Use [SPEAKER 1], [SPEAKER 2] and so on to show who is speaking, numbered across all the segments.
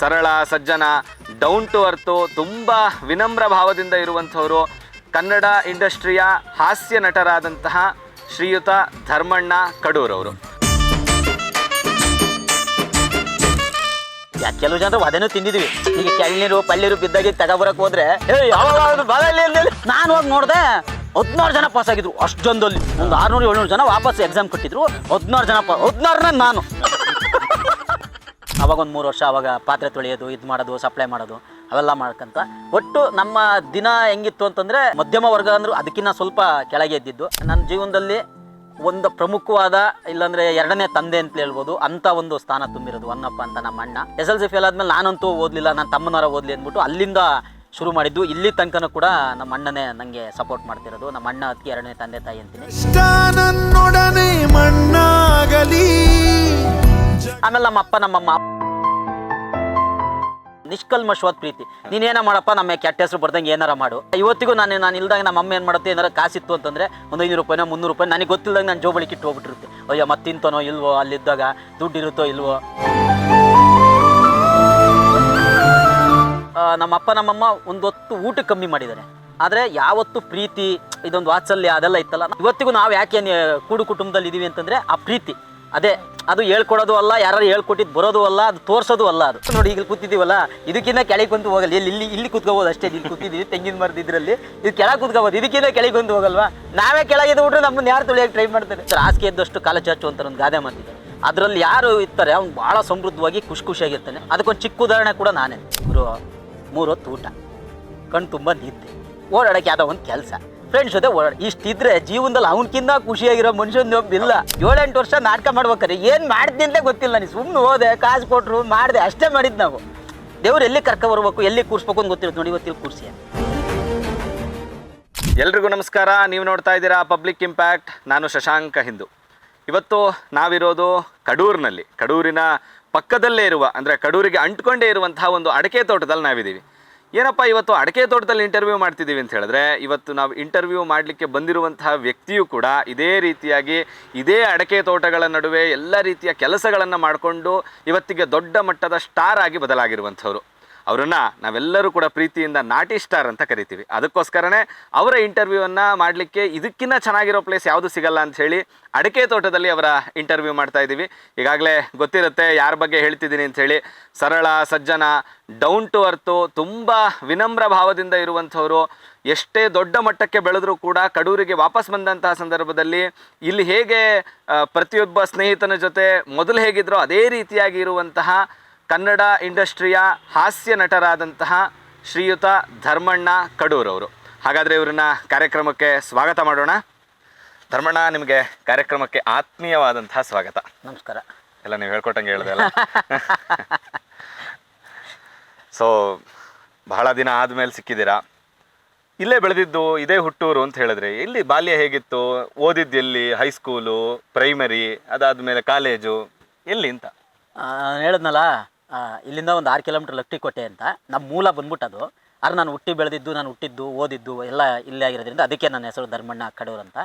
[SPEAKER 1] ಸರಳ, ಸಜ್ಜನ down to earth ತುಂಬ ವಿನಮ್ರ ಭಾವದಿಂದ ಇರುವಂಥವರು ಕನ್ನಡ ಇಂಡಸ್ಟ್ರಿಯ ಹಾಸ್ಯ ನಟರಾದಂತಹ ಶ್ರೀಯುತ ಧರ್ಮಣ್ಣ ಕಡೂರವರು
[SPEAKER 2] ಕೆಲವು ಜನರು ಅದನ್ನು ತಿಂದಿದ್ವಿ. ಈಗ ಕೆಳನೀರು ಪಲ್ಯರು ಬಿದ್ದಾಗಿ ತಗೊಬರಕ್ ಹೋದ್ರೆ. ನಾನು ಹೋಗಿ ನೋಡಿದೆ ಹದಿನಾರು ಜನ ಪಾಸ್ ಆಗಿದ್ರು ಅಷ್ಟೊಂದಲ್ಲಿ ಒಂದು ಆರ್ನೂರು ಏಳ್ನೂರು ಜನ ವಾಪಸ್ ಎಕ್ಸಾಮ್ ಕೊಟ್ಟಿದ್ರು. ಹದಿನಾರು ಜನ ಪಾ ಹದಿನಾರನ ನಾನು. ಅವಾಗ ಒಂದು ಮೂರು ವರ್ಷ ಅವಾಗ ಪಾತ್ರೆ ತೊಳೆಯೋದು, ಇದು ಮಾಡೋದು ಸಪ್ಲೈ ಮಾಡೋದು, ಅವೆಲ್ಲ ಮಾಡ್ಕಂತ ಒಟ್ಟು ನಮ್ಮ ದಿನ ಹೆಂಗಿತ್ತು ಅಂತಂದರೆ ಮಧ್ಯಮ ವರ್ಗ ಅಂದ್ರೆ ಅದಕ್ಕಿಂತ ಸ್ವಲ್ಪ ಕೆಳಗೆ ಇದ್ದಿದ್ದು ನನ್ನ ಜೀವನದಲ್ಲಿ ಒಂದು ಪ್ರಮುಖವಾದ ಇಲ್ಲಾಂದ್ರೆ ಎರಡನೇ ತಂದೆ ಅಂತ ಹೇಳ್ಬೋದು, ಅಂತ ಒಂದು ಸ್ಥಾನ ತುಂಬಿರೋದು ಅನ್ನಪ್ಪ ಅಂತ ನಮ್ಮ ಅಣ್ಣ. ಎಸ್ ಎಲ್ ಸಿ ಫೇಲ್ ಆದ್ಮೇಲೆ ನಾನಂತೂ ಓದ್ಲಿಲ್ಲ ನನ್ನ ತಮ್ಮನವರ ಓದ್ಲಿ ಅಂದ್ಬಿಟ್ಟು ಅಲ್ಲಿಂದ ಶುರು ಮಾಡಿದ್ದು. ಇಲ್ಲಿ ತನಕನೂ ಕೂಡ ನಮ್ಮ ಅಣ್ಣನೇ ನನಗೆ ಸಪೋರ್ಟ್ ಮಾಡ್ತಿರೋದು. ನಮ್ಮ ಅಣ್ಣ ಅದಕ್ಕೆ ಎರಡನೇ ತಂದೆ ತಾಯಿ ಅಂತೀನಿ. ಆಮೇಲೆ ನಮ್ಮ ಅಪ್ಪ ನಮ್ಮಮ್ಮ ನಿಷ್ಕಲ್ಮಶವಾದ ಪ್ರೀತಿ. ನೀನೇನ ಮಾಡಪ್ಪ, ನಮ್ಮ ಕೆಟ್ಟ ಹೆಸರು ಬರ್ದಂಗೆ ಏನಾರ ಮಾಡು. ಇವತ್ತಿಗೂ ನಾನು ನಾನು ಇಲ್ದಾಗ ನಮ್ಮ ಅಮ್ಮ ಏನು ಮಾಡುತ್ತೆ, ಏನಾರ ಕಾಸಿತ್ತು ಅಂತಂದ್ರೆ ಒಂದು ಐನೂರು ರೂಪಾಯಿನೋ, ಮುನ್ನೂರು ರೂಪಾಯಿ ನನಗೆ ಗೊತ್ತಿಲ್ಲದಾಗ ನಾನು ಜೋಬಳಿ ಕಿಟ್ಟು ಹೋಗ್ಬಿಟ್ಟಿರುತ್ತೆ. ಅಯ್ಯೋ ಮತ್ತಿಂತನೋ ತಿಂತಾನೋ ಇಲ್ವೋ ಅಲ್ಲಿದ್ದಾಗ, ದುಡ್ಡು ಇರುತ್ತೋ ಇಲ್ವೋ. ನಮ್ಮಪ್ಪ ನಮ್ಮಮ್ಮ ಒಂದು ಹೊತ್ತು ಊಟ ಕಮ್ಮಿ ಮಾಡಿದ್ದಾರೆ. ಆದರೆ ಯಾವತ್ತು ಪ್ರೀತಿ, ಇದೊಂದು ವಾತ್ಸಲ್ಯ ಅದೆಲ್ಲ ಇತ್ತಲ್ಲ. ಇವತ್ತಿಗೂ ನಾವು ಯಾಕೆ ಕೂಡು ಕುಟುಂಬದಲ್ಲಿ ಇದ್ದೀವಿ ಅಂತಂದ್ರೆ ಆ ಪ್ರೀತಿ. ಅದೇ, ಅದು ಹೇಳ್ಕೊಡೋದು ಅಲ್ಲ ಯಾರು ಹೇಳ್ಕೊಟ್ಟಿದ್ದು ಬರೋದು ಅಲ್ಲ, ಅದು ತೋರ್ಸೋದು ಅಲ್ಲ ಅದು. ನೋಡಿ ಈಗ ಕೂತಿದ್ದೀವಲ್ಲ ಇದಕ್ಕಿಂತ ಕೆಳಗೆ ಬಂದು ಹೋಗಲ್ಲ. ಇಲ್ಲಿ ಇಲ್ಲಿ ಇಲ್ಲಿ ಕೂತ್ಕೋಬೋದು ಅಷ್ಟೇ, ಇಲ್ಲಿ ಕೂತಿದ್ದೀವಿ, ತೆಂಗಿನ ಮರದ ಇದರಲ್ಲಿ. ಇದು ಕೆಳಗೆ ಕೂತ್ಕೋಬೋದು ಇದಕ್ಕಿಂತ ಕೆಳಗೆ ಬಂದು ಹೋಗಲ್ವಾ? ನಾವೇ ಕೆಳಗೆ ಬಿಟ್ರೆ ನಮ್ಮನ್ನ ಯಾರು ತುಳಿಯಕ್ಕೆ ಟ್ರೈ ಮಾಡ್ತಾರೆ? ಹಾಸಿಗೆ ಇದ್ದಷ್ಟು ಕಾಲ ಚಾಚು ಅಂತ ಒಂದು ಗಾದೆ ಮಾತಿದೆ. ಅದರಲ್ಲಿ ಯಾರು ಇರ್ತಾರೆ, ಅವ್ನು ಭಾಳ ಸಮೃದ್ಧವಾಗಿ ಖುಷಿ ಖುಷಿಯಾಗಿರ್ತಾನೆ ಅದಕ್ಕೊಂದು ಚಿಕ್ಕ ಉದಾಹರಣೆ ಕೂಡ ನಾನೇ. ಗುರು ಮೂರು ಹೊತ್ತು ಊಟ. ಕಣ್ ತುಂಬ ನಿದ್ದೆ. ಓಡಾಡಕ್ಕೆ ಯಾವುದೋ ಒಂದು ಕೆಲಸ. ಫ್ರೆಂಡ್ಸ್ ಜೊತೆ ಓಡಾಡ ಇಷ್ಟಿದ್ರೆ ಜೀವನದಲ್ಲಿ ಅವನಕ್ಕಿಂತ ಖುಷಿಯಾಗಿರೋ ಮನುಷ್ಯನ ಇಲ್ಲ. ಏಳೆಂಟು ವರ್ಷ ನಾಟಕ ಮಾಡ್ಬೇಕಾರೆ ಏನು ಮಾಡ್ತೀನಿ ಗೊತ್ತಿಲ್ಲ. ನೀನು ಸುಮ್ಮನೆ ಹೋದೆ ಕಾಸು ಕೊಟ್ಟರು ಮಾಡಿದೆ, ಅಷ್ಟೇ ಮಾಡಿದ್ದು ನಾವು. ದೇವ್ರು ಎಲ್ಲಿ ಕರ್ಕ ಬರ್ಬೇಕು, ಎಲ್ಲಿ ಕೂರ್ಸ್ಬೇಕು ಅಂತ ಗೊತ್ತಿರುತ್ತೆ ನೋಡಿ ಇವತ್ತಿಲ್ಲಿ ಕೂರಿಸಿ.
[SPEAKER 1] ಎಲ್ರಿಗೂ ನಮಸ್ಕಾರ. ನೀವು ನೋಡ್ತಾ ಇದ್ದೀರಾ ಪಬ್ಲಿಕ್ ಇಂಪ್ಯಾಕ್ಟ್ ನಾನು ಶಶಾಂಕ ಹಿಂದೂ. ಇವತ್ತು ನಾವಿರೋದು ಕಡೂರಿನಲ್ಲಿ. ಕಡೂರಿನ ಪಕ್ಕದಲ್ಲೇ ಇರುವ, ಅಂದರೆ ಕಡೂರಿಗೆ ಅಂಟ್ಕೊಂಡೇ ಇರುವಂತಹ ಒಂದು ಅಡಕೆ ತೋಟದಲ್ಲಿ ನಾವಿದ್ದೀವಿ. ಏನಪ್ಪ, ಇವತ್ತು ಅಡಕೆ ತೋಟದಲ್ಲಿ ಇಂಟರ್ವ್ಯೂ ಮಾಡ್ತಿದ್ದೀವಿ ಅಂತ ಹೇಳಿದ್ರೆ, ಇವತ್ತು ನಾವು ಇಂಟರ್ವ್ಯೂ ಮಾಡಲಿಕ್ಕೆ ಬಂದಿರುವಂತಹ ವ್ಯಕ್ತಿಯು ಕೂಡ ಇದೇ ರೀತಿಯಾಗಿ ಇದೇ ಅಡಕೆ ತೋಟಗಳ ನಡುವೆ ಎಲ್ಲ ರೀತಿಯ ಕೆಲಸಗಳನ್ನು ಮಾಡಿಕೊಂಡು ಇವತ್ತಿಗೆ ದೊಡ್ಡ ಮಟ್ಟದ ಸ್ಟಾರ್ ಆಗಿ ಬದಲಾಗಿರುವಂಥವ್ರು. ಅವರನ್ನ ನಾವೆಲ್ಲರೂ ಕೂಡ ಪ್ರೀತಿಯಿಂದ ನಾಟಿ ಸ್ಟಾರ್ ಅಂತ ಕರಿತೀವಿ. ಅದಕ್ಕೋಸ್ಕರನೇ ಅವರ ಇಂಟರ್ವ್ಯೂವನ್ನು ಮಾಡಲಿಕ್ಕೆ ಇದಕ್ಕಿಂತ ಚೆನ್ನಾಗಿರೋ ಪ್ಲೇಸ್ ಯಾವುದು ಸಿಗಲ್ಲ ಅಂತ ಹೇಳಿ ಅಡಿಕೆ ತೋಟದಲ್ಲಿ ಅವರ ಇಂಟರ್ವ್ಯೂ ಮಾಡ್ತಾ ಇದ್ದೀವಿ. ಈಗಾಗಲೇ ಗೊತ್ತಿರುತ್ತೆ ಯಾರ ಬಗ್ಗೆ ಹೇಳ್ತಿದ್ದೀನಿ ಅಂತ ಹೇಳಿ. ಸರಳ, ಸಜ್ಜನ ಡೌನ್ ಟು ಅರ್ತು ತುಂಬ ವಿನಮ್ರ ಭಾವದಿಂದ ಇರುವಂಥವರು. ಎಷ್ಟೇ ದೊಡ್ಡ ಮಟ್ಟಕ್ಕೆ ಬೆಳೆದರೂ ಕೂಡ ಕಡೂರಿಗೆ ವಾಪಸ್ ಬಂದಂತಹ ಸಂದರ್ಭದಲ್ಲಿ ಇಲ್ಲಿ ಹೇಗೆ ಪ್ರತಿಯೊಬ್ಬ ಸ್ನೇಹಿತನ ಜೊತೆ ಮೊದಲು ಹೇಗಿದ್ರೋ ಅದೇ ರೀತಿಯಾಗಿ ಇರುವಂತಹ ಕನ್ನಡ ಇಂಡಸ್ಟ್ರಿಯ ಹಾಸ್ಯ ನಟರಾದಂತಹ ಶ್ರೀಯುತ ಧರ್ಮಣ್ಣ ಕಡೂರವರು ಹಾಗಾದರೆ ಇವರನ್ನ ಕಾರ್ಯಕ್ರಮಕ್ಕೆ ಸ್ವಾಗತ ಮಾಡೋಣ. ಧರ್ಮಣ್ಣ ನಿಮಗೆ ಕಾರ್ಯಕ್ರಮಕ್ಕೆ ಆತ್ಮೀಯವಾದಂತಹ ಸ್ವಾಗತ.
[SPEAKER 2] ನಮಸ್ಕಾರ.
[SPEAKER 1] ಎಲ್ಲ ನೀವು ಹೇಳ್ಕೊಟ್ಟಂಗೆ ಹೇಳಿದೆ ಅಲ್ಲ? ಸೊ ಬಹಳ ದಿನ ಆದಮೇಲೆ ಸಿಕ್ಕಿದ್ದೀರಾ? ಇಲ್ಲೇ ಬೆಳೆದಿದ್ದು ಇದೇ ಹುಟ್ಟೂರು ಅಂತ ಹೇಳಿದ್ರೆ ಇಲ್ಲಿ ಬಾಲ್ಯ ಹೇಗಿತ್ತು? ಓದಿದ್ದು ಎಲ್ಲಿ? ಹೈಸ್ಕೂಲು ಪ್ರೈಮರಿ ಅದಾದಮೇಲೆ ಕಾಲೇಜು ಎಲ್ಲಿ ಅಂತ?
[SPEAKER 2] ಹೇಳಿದ್ನಲ್ಲ ಇಲ್ಲಿಂದ ಒಂದು ಆರು ಕಿಲೋಮೀಟರ್ ಲಕ್ಟಿಕೋಟೆ ಅಂತ. ನಮ್ಮ ಮೂಲ ಬಂದ್ಬಿಟ್ಟು ಅದು ಆದ್ರೆ ನಾನು ಹುಟ್ಟಿ ಬೆಳೆದಿದ್ದು, ನಾನು ಹುಟ್ಟಿದ್ದು, ಓದಿದ್ದು ಎಲ್ಲ ಇಲ್ಲೇ ಆಗಿರೋದ್ರಿಂದ ಅದಕ್ಕೆ ನನ್ನ ಹೆಸರು ಧರ್ಮಣ್ಣ ಕಡೂರ್ ಅಂತ.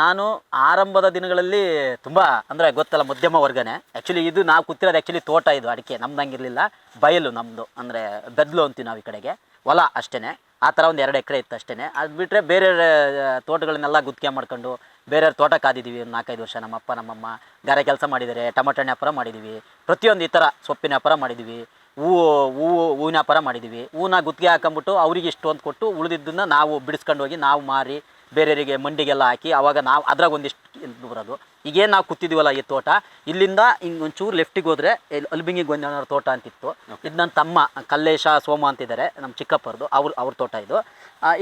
[SPEAKER 2] ನಾನು ಆರಂಭದ ದಿನಗಳಲ್ಲಿ ತುಂಬ ಅಂದರೆ ಗೊತ್ತಲ್ಲ, ಮಧ್ಯಮ ವರ್ಗನೇ. ಆ್ಯಕ್ಚುಲಿ ಇದು ನಾವು ಕೂತಿರೋದು ಆ್ಯಕ್ಚುಲಿ ತೋಟ ಇದು, ಅಡಿಕೆ. ನಮ್ದಂಗಿರಲಿಲ್ಲ ಬಯಲು ನಮ್ಮದು ಅಂದರೆ ಬೆದ್ಲು ಅಂತೀವಿ ನಾವು ಈ ಕಡೆಗೆ. ಹೊಲ ಅಷ್ಟೇ ಆ ಥರ ಒಂದು ಎರಡು ಎಕರೆ ಇತ್ತು ಅಷ್ಟೇ ಅದು ಬಿಟ್ಟರೆ ಬೇರೆ ತೋಟಗಳನ್ನೆಲ್ಲ ಗುತ್ತಿಗೆ ಮಾಡ್ಕೊಂಡು ಬೇರೆಯವ್ರ ತೋಟ ಕಾದಿದ್ದೀವಿ, ಒಂದು ನಾಲ್ಕೈದು ವರ್ಷ ನಮ್ಮಪ್ಪ, ನಮ್ಮಮ್ಮ, ಗಾರೆ ಕೆಲಸ ಮಾಡಿದ್ದಾರೆ, ಟೊಮಟೊ ಹಣ್ಣು ವ್ಯಾಪಾರ ಮಾಡಿದ್ದೀವಿ, ಪ್ರತಿಯೊಂದು ಈ ಥರ ಸೊಪ್ಪಿನ ವ್ಯಾಪಾರ ಮಾಡಿದ್ದೀವಿ ಹೂವು ಹೂವು ಹೂವಿನ ವ್ಯಾಪಾರ ಮಾಡಿದ್ದೀವಿ ಹೂವನ್ನ ಗುತ್ತಿಗೆ ಹಾಕೊಂಬಿಟ್ಟು ಅವ್ರಿಗೆ ಇಷ್ಟು ಅಂತ ಕೊಟ್ಟು ಉಳಿದಿದ್ದನ್ನು ನಾವು ಬಿಡಿಸ್ಕೊಂಡು ಹೋಗಿ ನಾವು ಮಾರಿ ಬೇರೆಯವರಿಗೆ ಮಂಡಿಗೆಲ್ಲ ಹಾಕಿ ಅವಾಗ ನಾವು ಅದ್ರಾಗ ಒಂದಿಷ್ಟು ಇದು ಬರೋದು. ಈಗೇನು ನಾವು ಕೂತಿದ್ದೀವಲ್ಲ ಈ ತೋಟ ಇಲ್ಲಿಂದ ಹಿಂಗೆ ಒಂಚೂರು ಲೆಫ್ಟಿಗೆ ಹೋದರೆ ಅಲ್ಬಿಂಗಿ ಗೊಂಜಾನವ್ರ ತೋಟ ಅಂತಿತ್ತು. ಇದು ನನ್ನ ತಮ್ಮ ಕಲ್ಲೇಶ ಸೋಮ ಅಂತಿದ್ದಾರೆ ನಮ್ಮ ಚಿಕ್ಕಪ್ಪರದು ಅವ್ರ ಅವ್ರ ತೋಟ ಇದು.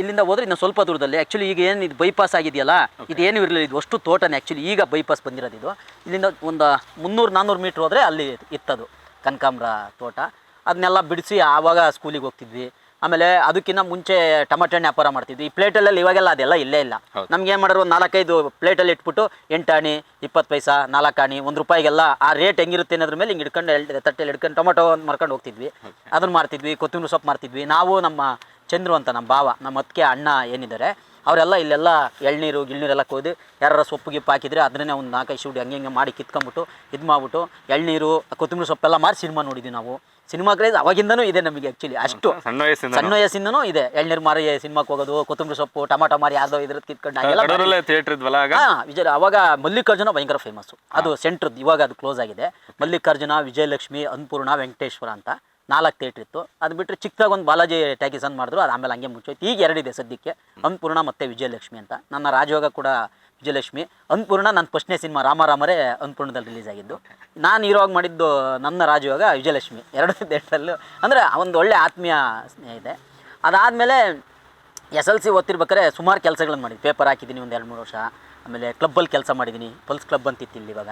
[SPEAKER 2] ಇಲ್ಲಿಂದ ಹೋದ್ರೆ ಇನ್ನು ಸ್ವಲ್ಪ ದೂರದಲ್ಲಿ ಆ್ಯಕ್ಚುಲಿ ಈಗ ಏನು ಇದು ಬೈಪಾಸ್ ಆಗಿದೆಯಲ್ಲ ಇದೇನು ಇರಲಿಲ್ಲ ಇದು ಅಷ್ಟು ತೋಟನೇ ಆ್ಯಕ್ಚುಲಿ ಈಗ ಬೈಪಾಸ್ ಬಂದಿರೋದು ಇದು. ಇಲ್ಲಿಂದ ಒಂದು ಮುನ್ನೂರು ನಾನ್ನೂರು ಮೀಟ್ರ್ ಹೋದರೆ ಅಲ್ಲಿ ಇತ್ತದು ಕನಕಾಂಬ್ರ ತೋಟ. ಅದನ್ನೆಲ್ಲ ಬಿಡಿಸಿ ಆವಾಗ ಸ್ಕೂಲಿಗೆ ಹೋಗ್ತಿದ್ವಿ. ಆಮೇಲೆ ಅದಕ್ಕಿಂತ ಮುಂಚೆ ಟೊಮೆಟೊ ಹಣ್ಣು ವ್ಯಾಪಾರ ಮಾಡ್ತಿದ್ವಿ. ಈ ಪ್ಲೇಟಲ್ಲೆಲ್ಲ ಇವಾಗೆಲ್ಲ ಅದೆಲ್ಲ ಇಲ್ಲೇ ಇಲ್ಲ. ನಮ್ಗೆ ಏನು ಮಾಡೋರು ಒಂದು ನಾಲ್ಕೈದು ಪ್ಲೇಟಲ್ಲಿ ಇಟ್ಬಿಟ್ಟು ಎಂಟಾಣಿ ಇಪ್ಪತ್ತು ಪೈಸಾ ನಾಲ್ಕಾಣಿ ಒಂದು ರೂಪಾಯಿಗೆಲ್ಲ ಆ ರೇಟ್ ಹೆಂಗಿರುತ್ತೆ ಅನ್ನೋದ್ರ ಮೇಲೆ ಹಿಂಗೆ ಹಿಡ್ಕೊಂಡು ಎಳ್ ತಟ್ಟೆಲಿ ಹಿಡ್ಕೊಂಡು ಟೊಮೊಟೊ ಒಂದು ಮಾರ್ಕೊಂಡು ಹೋಗ್ತಿದ್ವಿ. ಅದನ್ನು ಮಾರ್ತಿದ್ವಿ ಕೊತ್ತಂಬರಿ ಸೊಪ್ಪು ಮಾರ್ತಿದ್ವಿ ನಾವು ನಮ್ಮ ಚಂದ್ರು ಅಂತ ನಮ್ಮ ಭಾವ ನಮ್ಮ ಅತ್ತಿಗೆ ಅಣ್ಣ ಏನಿದ್ದಾರೆ ಅವರೆಲ್ಲ ಇಲ್ಲೆಲ್ಲ ಎಳ್ನೀರು ಗಿಳ್ನೀರೆಲ್ಲ ಕೊಯ್ದು ಯಾರ ಸೊಪ್ಪು ಗಿಪ್ಪು ಹಾಕಿದ್ರೆ ಅದನ್ನೇ ಒಂದು ನಾಲ್ಕೈದು ಶೂಡಿ ಹಂಗೆ ಹಿಂಗೆ ಮಾಡಿ ಕಿತ್ಕೊಂಬಿಟ್ಟು ಇದು ಮಾಡ್ಬಿಟ್ಟು ಎಳ್ನೀರು ಕೊತ್ತಂಬರಿ ಸೊಪ್ಪೆಲ್ಲ ಮಾರಿ ಸಿನಿಮಾ ನೋಡಿದ್ವಿ ನಾವು. ಸಿನಿಮಾ ಕ್ರೇಜ್ ಅವಾಗಿಂದನೂ ಇದೆ ನಮಗೆ ಆ್ಯಕ್ಚುಲಿ ಅಷ್ಟು
[SPEAKER 1] ಸಣ್ಣ ವಯಸ್ಸಿಂದ
[SPEAKER 2] ಸಣ್ಣ ವಯಸ್ಸಿಂದನೂ ಇದೆ. ಎಳ್ನೀರು ಮಾರಿ ಸಿನಿಮಾಕ್ಕೆ ಹೋಗೋದು ಕೊತ್ತಂಬರಿ ಸೊಪ್ಪು ಟಮಾಟೋ ಮಾರಿ ಯಾವ್ದೋ ಇದ್ರದ್ದು ಕಿತ್ಕೊಂಡು ಹಂಗೆಲ್ಲ
[SPEAKER 1] ಕಡೂರಲ್ಲೇ ಥಿಯೇಟರ್ ಇದ್ವಲ್ಲ ಆಗ?
[SPEAKER 2] ಹಾ ವಿಜಯ ಅವಾಗ ಮಲ್ಲಿಕಾರ್ಜುನ ಭಯಂಕರ ಫೇಮಸ್ಸು ಅದು ಸೆಂಟ್ರದ್ದು ಇವಾಗ ಅದು ಕ್ಲೋಸ್ ಆಗಿದೆ. ಮಲ್ಲಿಕಾರ್ಜುನ ವಿಜಯಲಕ್ಷ್ಮಿ ಅನ್ನಪೂರ್ಣ ವೆಂಕಟೇಶ್ವರ ಅಂತ ನಾಲ್ಕು ಥಿಯೇಟ್ರ್ ಇತ್ತು. ಅದು ಬಿಟ್ಟರೆ ಚಿಕ್ಕದಾಗ ಒಂದು ಬಾಲಾಜಿ ಟ್ಯಾಕಿಸ್ ಅಂತ ಮಾಡಿದ್ರು ಅದು ಆಮೇಲೆ ಹಂಗೆ ಮುಚ್ಚೋಯ್ತು ಈಗ ಎರಡಿದೆ ಸದ್ಯಕ್ಕೆ. ಅನ್ನಪೂರ್ಣ ಮತ್ತು ವಿಜಯಲಕ್ಷ್ಮಿ ಅಂತ. ನನ್ನ ರಾಜಯೋಗ ಕೂಡ ವಿಜಯಲಕ್ಷ್ಮಿ. ಅನ್ನಪೂರ್ಣ ನನ್ನ ಫಸ್ಟ್ನೇ ಸಿನಿಮಾ ರಾಮರಾಮರೇ ಅನ್ನಪೂರ್ಣದಲ್ಲಿ ರಿಲೀಸ್ ಆಗಿದ್ದು. ನಾನು ಹೀರೋಗಿ ಮಾಡಿದ್ದು ನನ್ನ ರಾಜಯೋಗ ವಿಜಯಲಕ್ಷ್ಮಿ. ಎರಡು ಥಿಯೇಟ್ರಲ್ಲೂ ಅಂದರೆ ಒಂದು ಒಳ್ಳೆ ಆತ್ಮೀಯ ಸ್ನೇಹ ಇದೆ. ಅದಾದಮೇಲೆ ಎಸ್ ಎಲ್ ಸಿ ಓದ್ತಿರ್ಬೇಕಾದ್ರೆ ಸುಮಾರು ಕೆಲಸಗಳನ್ನು ಮಾಡಿದ್ವಿ ಪೇಪರ್ ಹಾಕಿದ್ದೀನಿ ಒಂದು ಎರಡು ಮೂರು ವರ್ಷ. ಆಮೇಲೆ ಕ್ಲಬ್ಬಲ್ಲಿ ಕೆಲಸ ಮಾಡಿದ್ದೀನಿ. ಪಲ್ಸ್ ಕ್ಲಬ್ ಅಂತಿತ್ತು ಇಲ್ಲಿ ಇವಾಗ.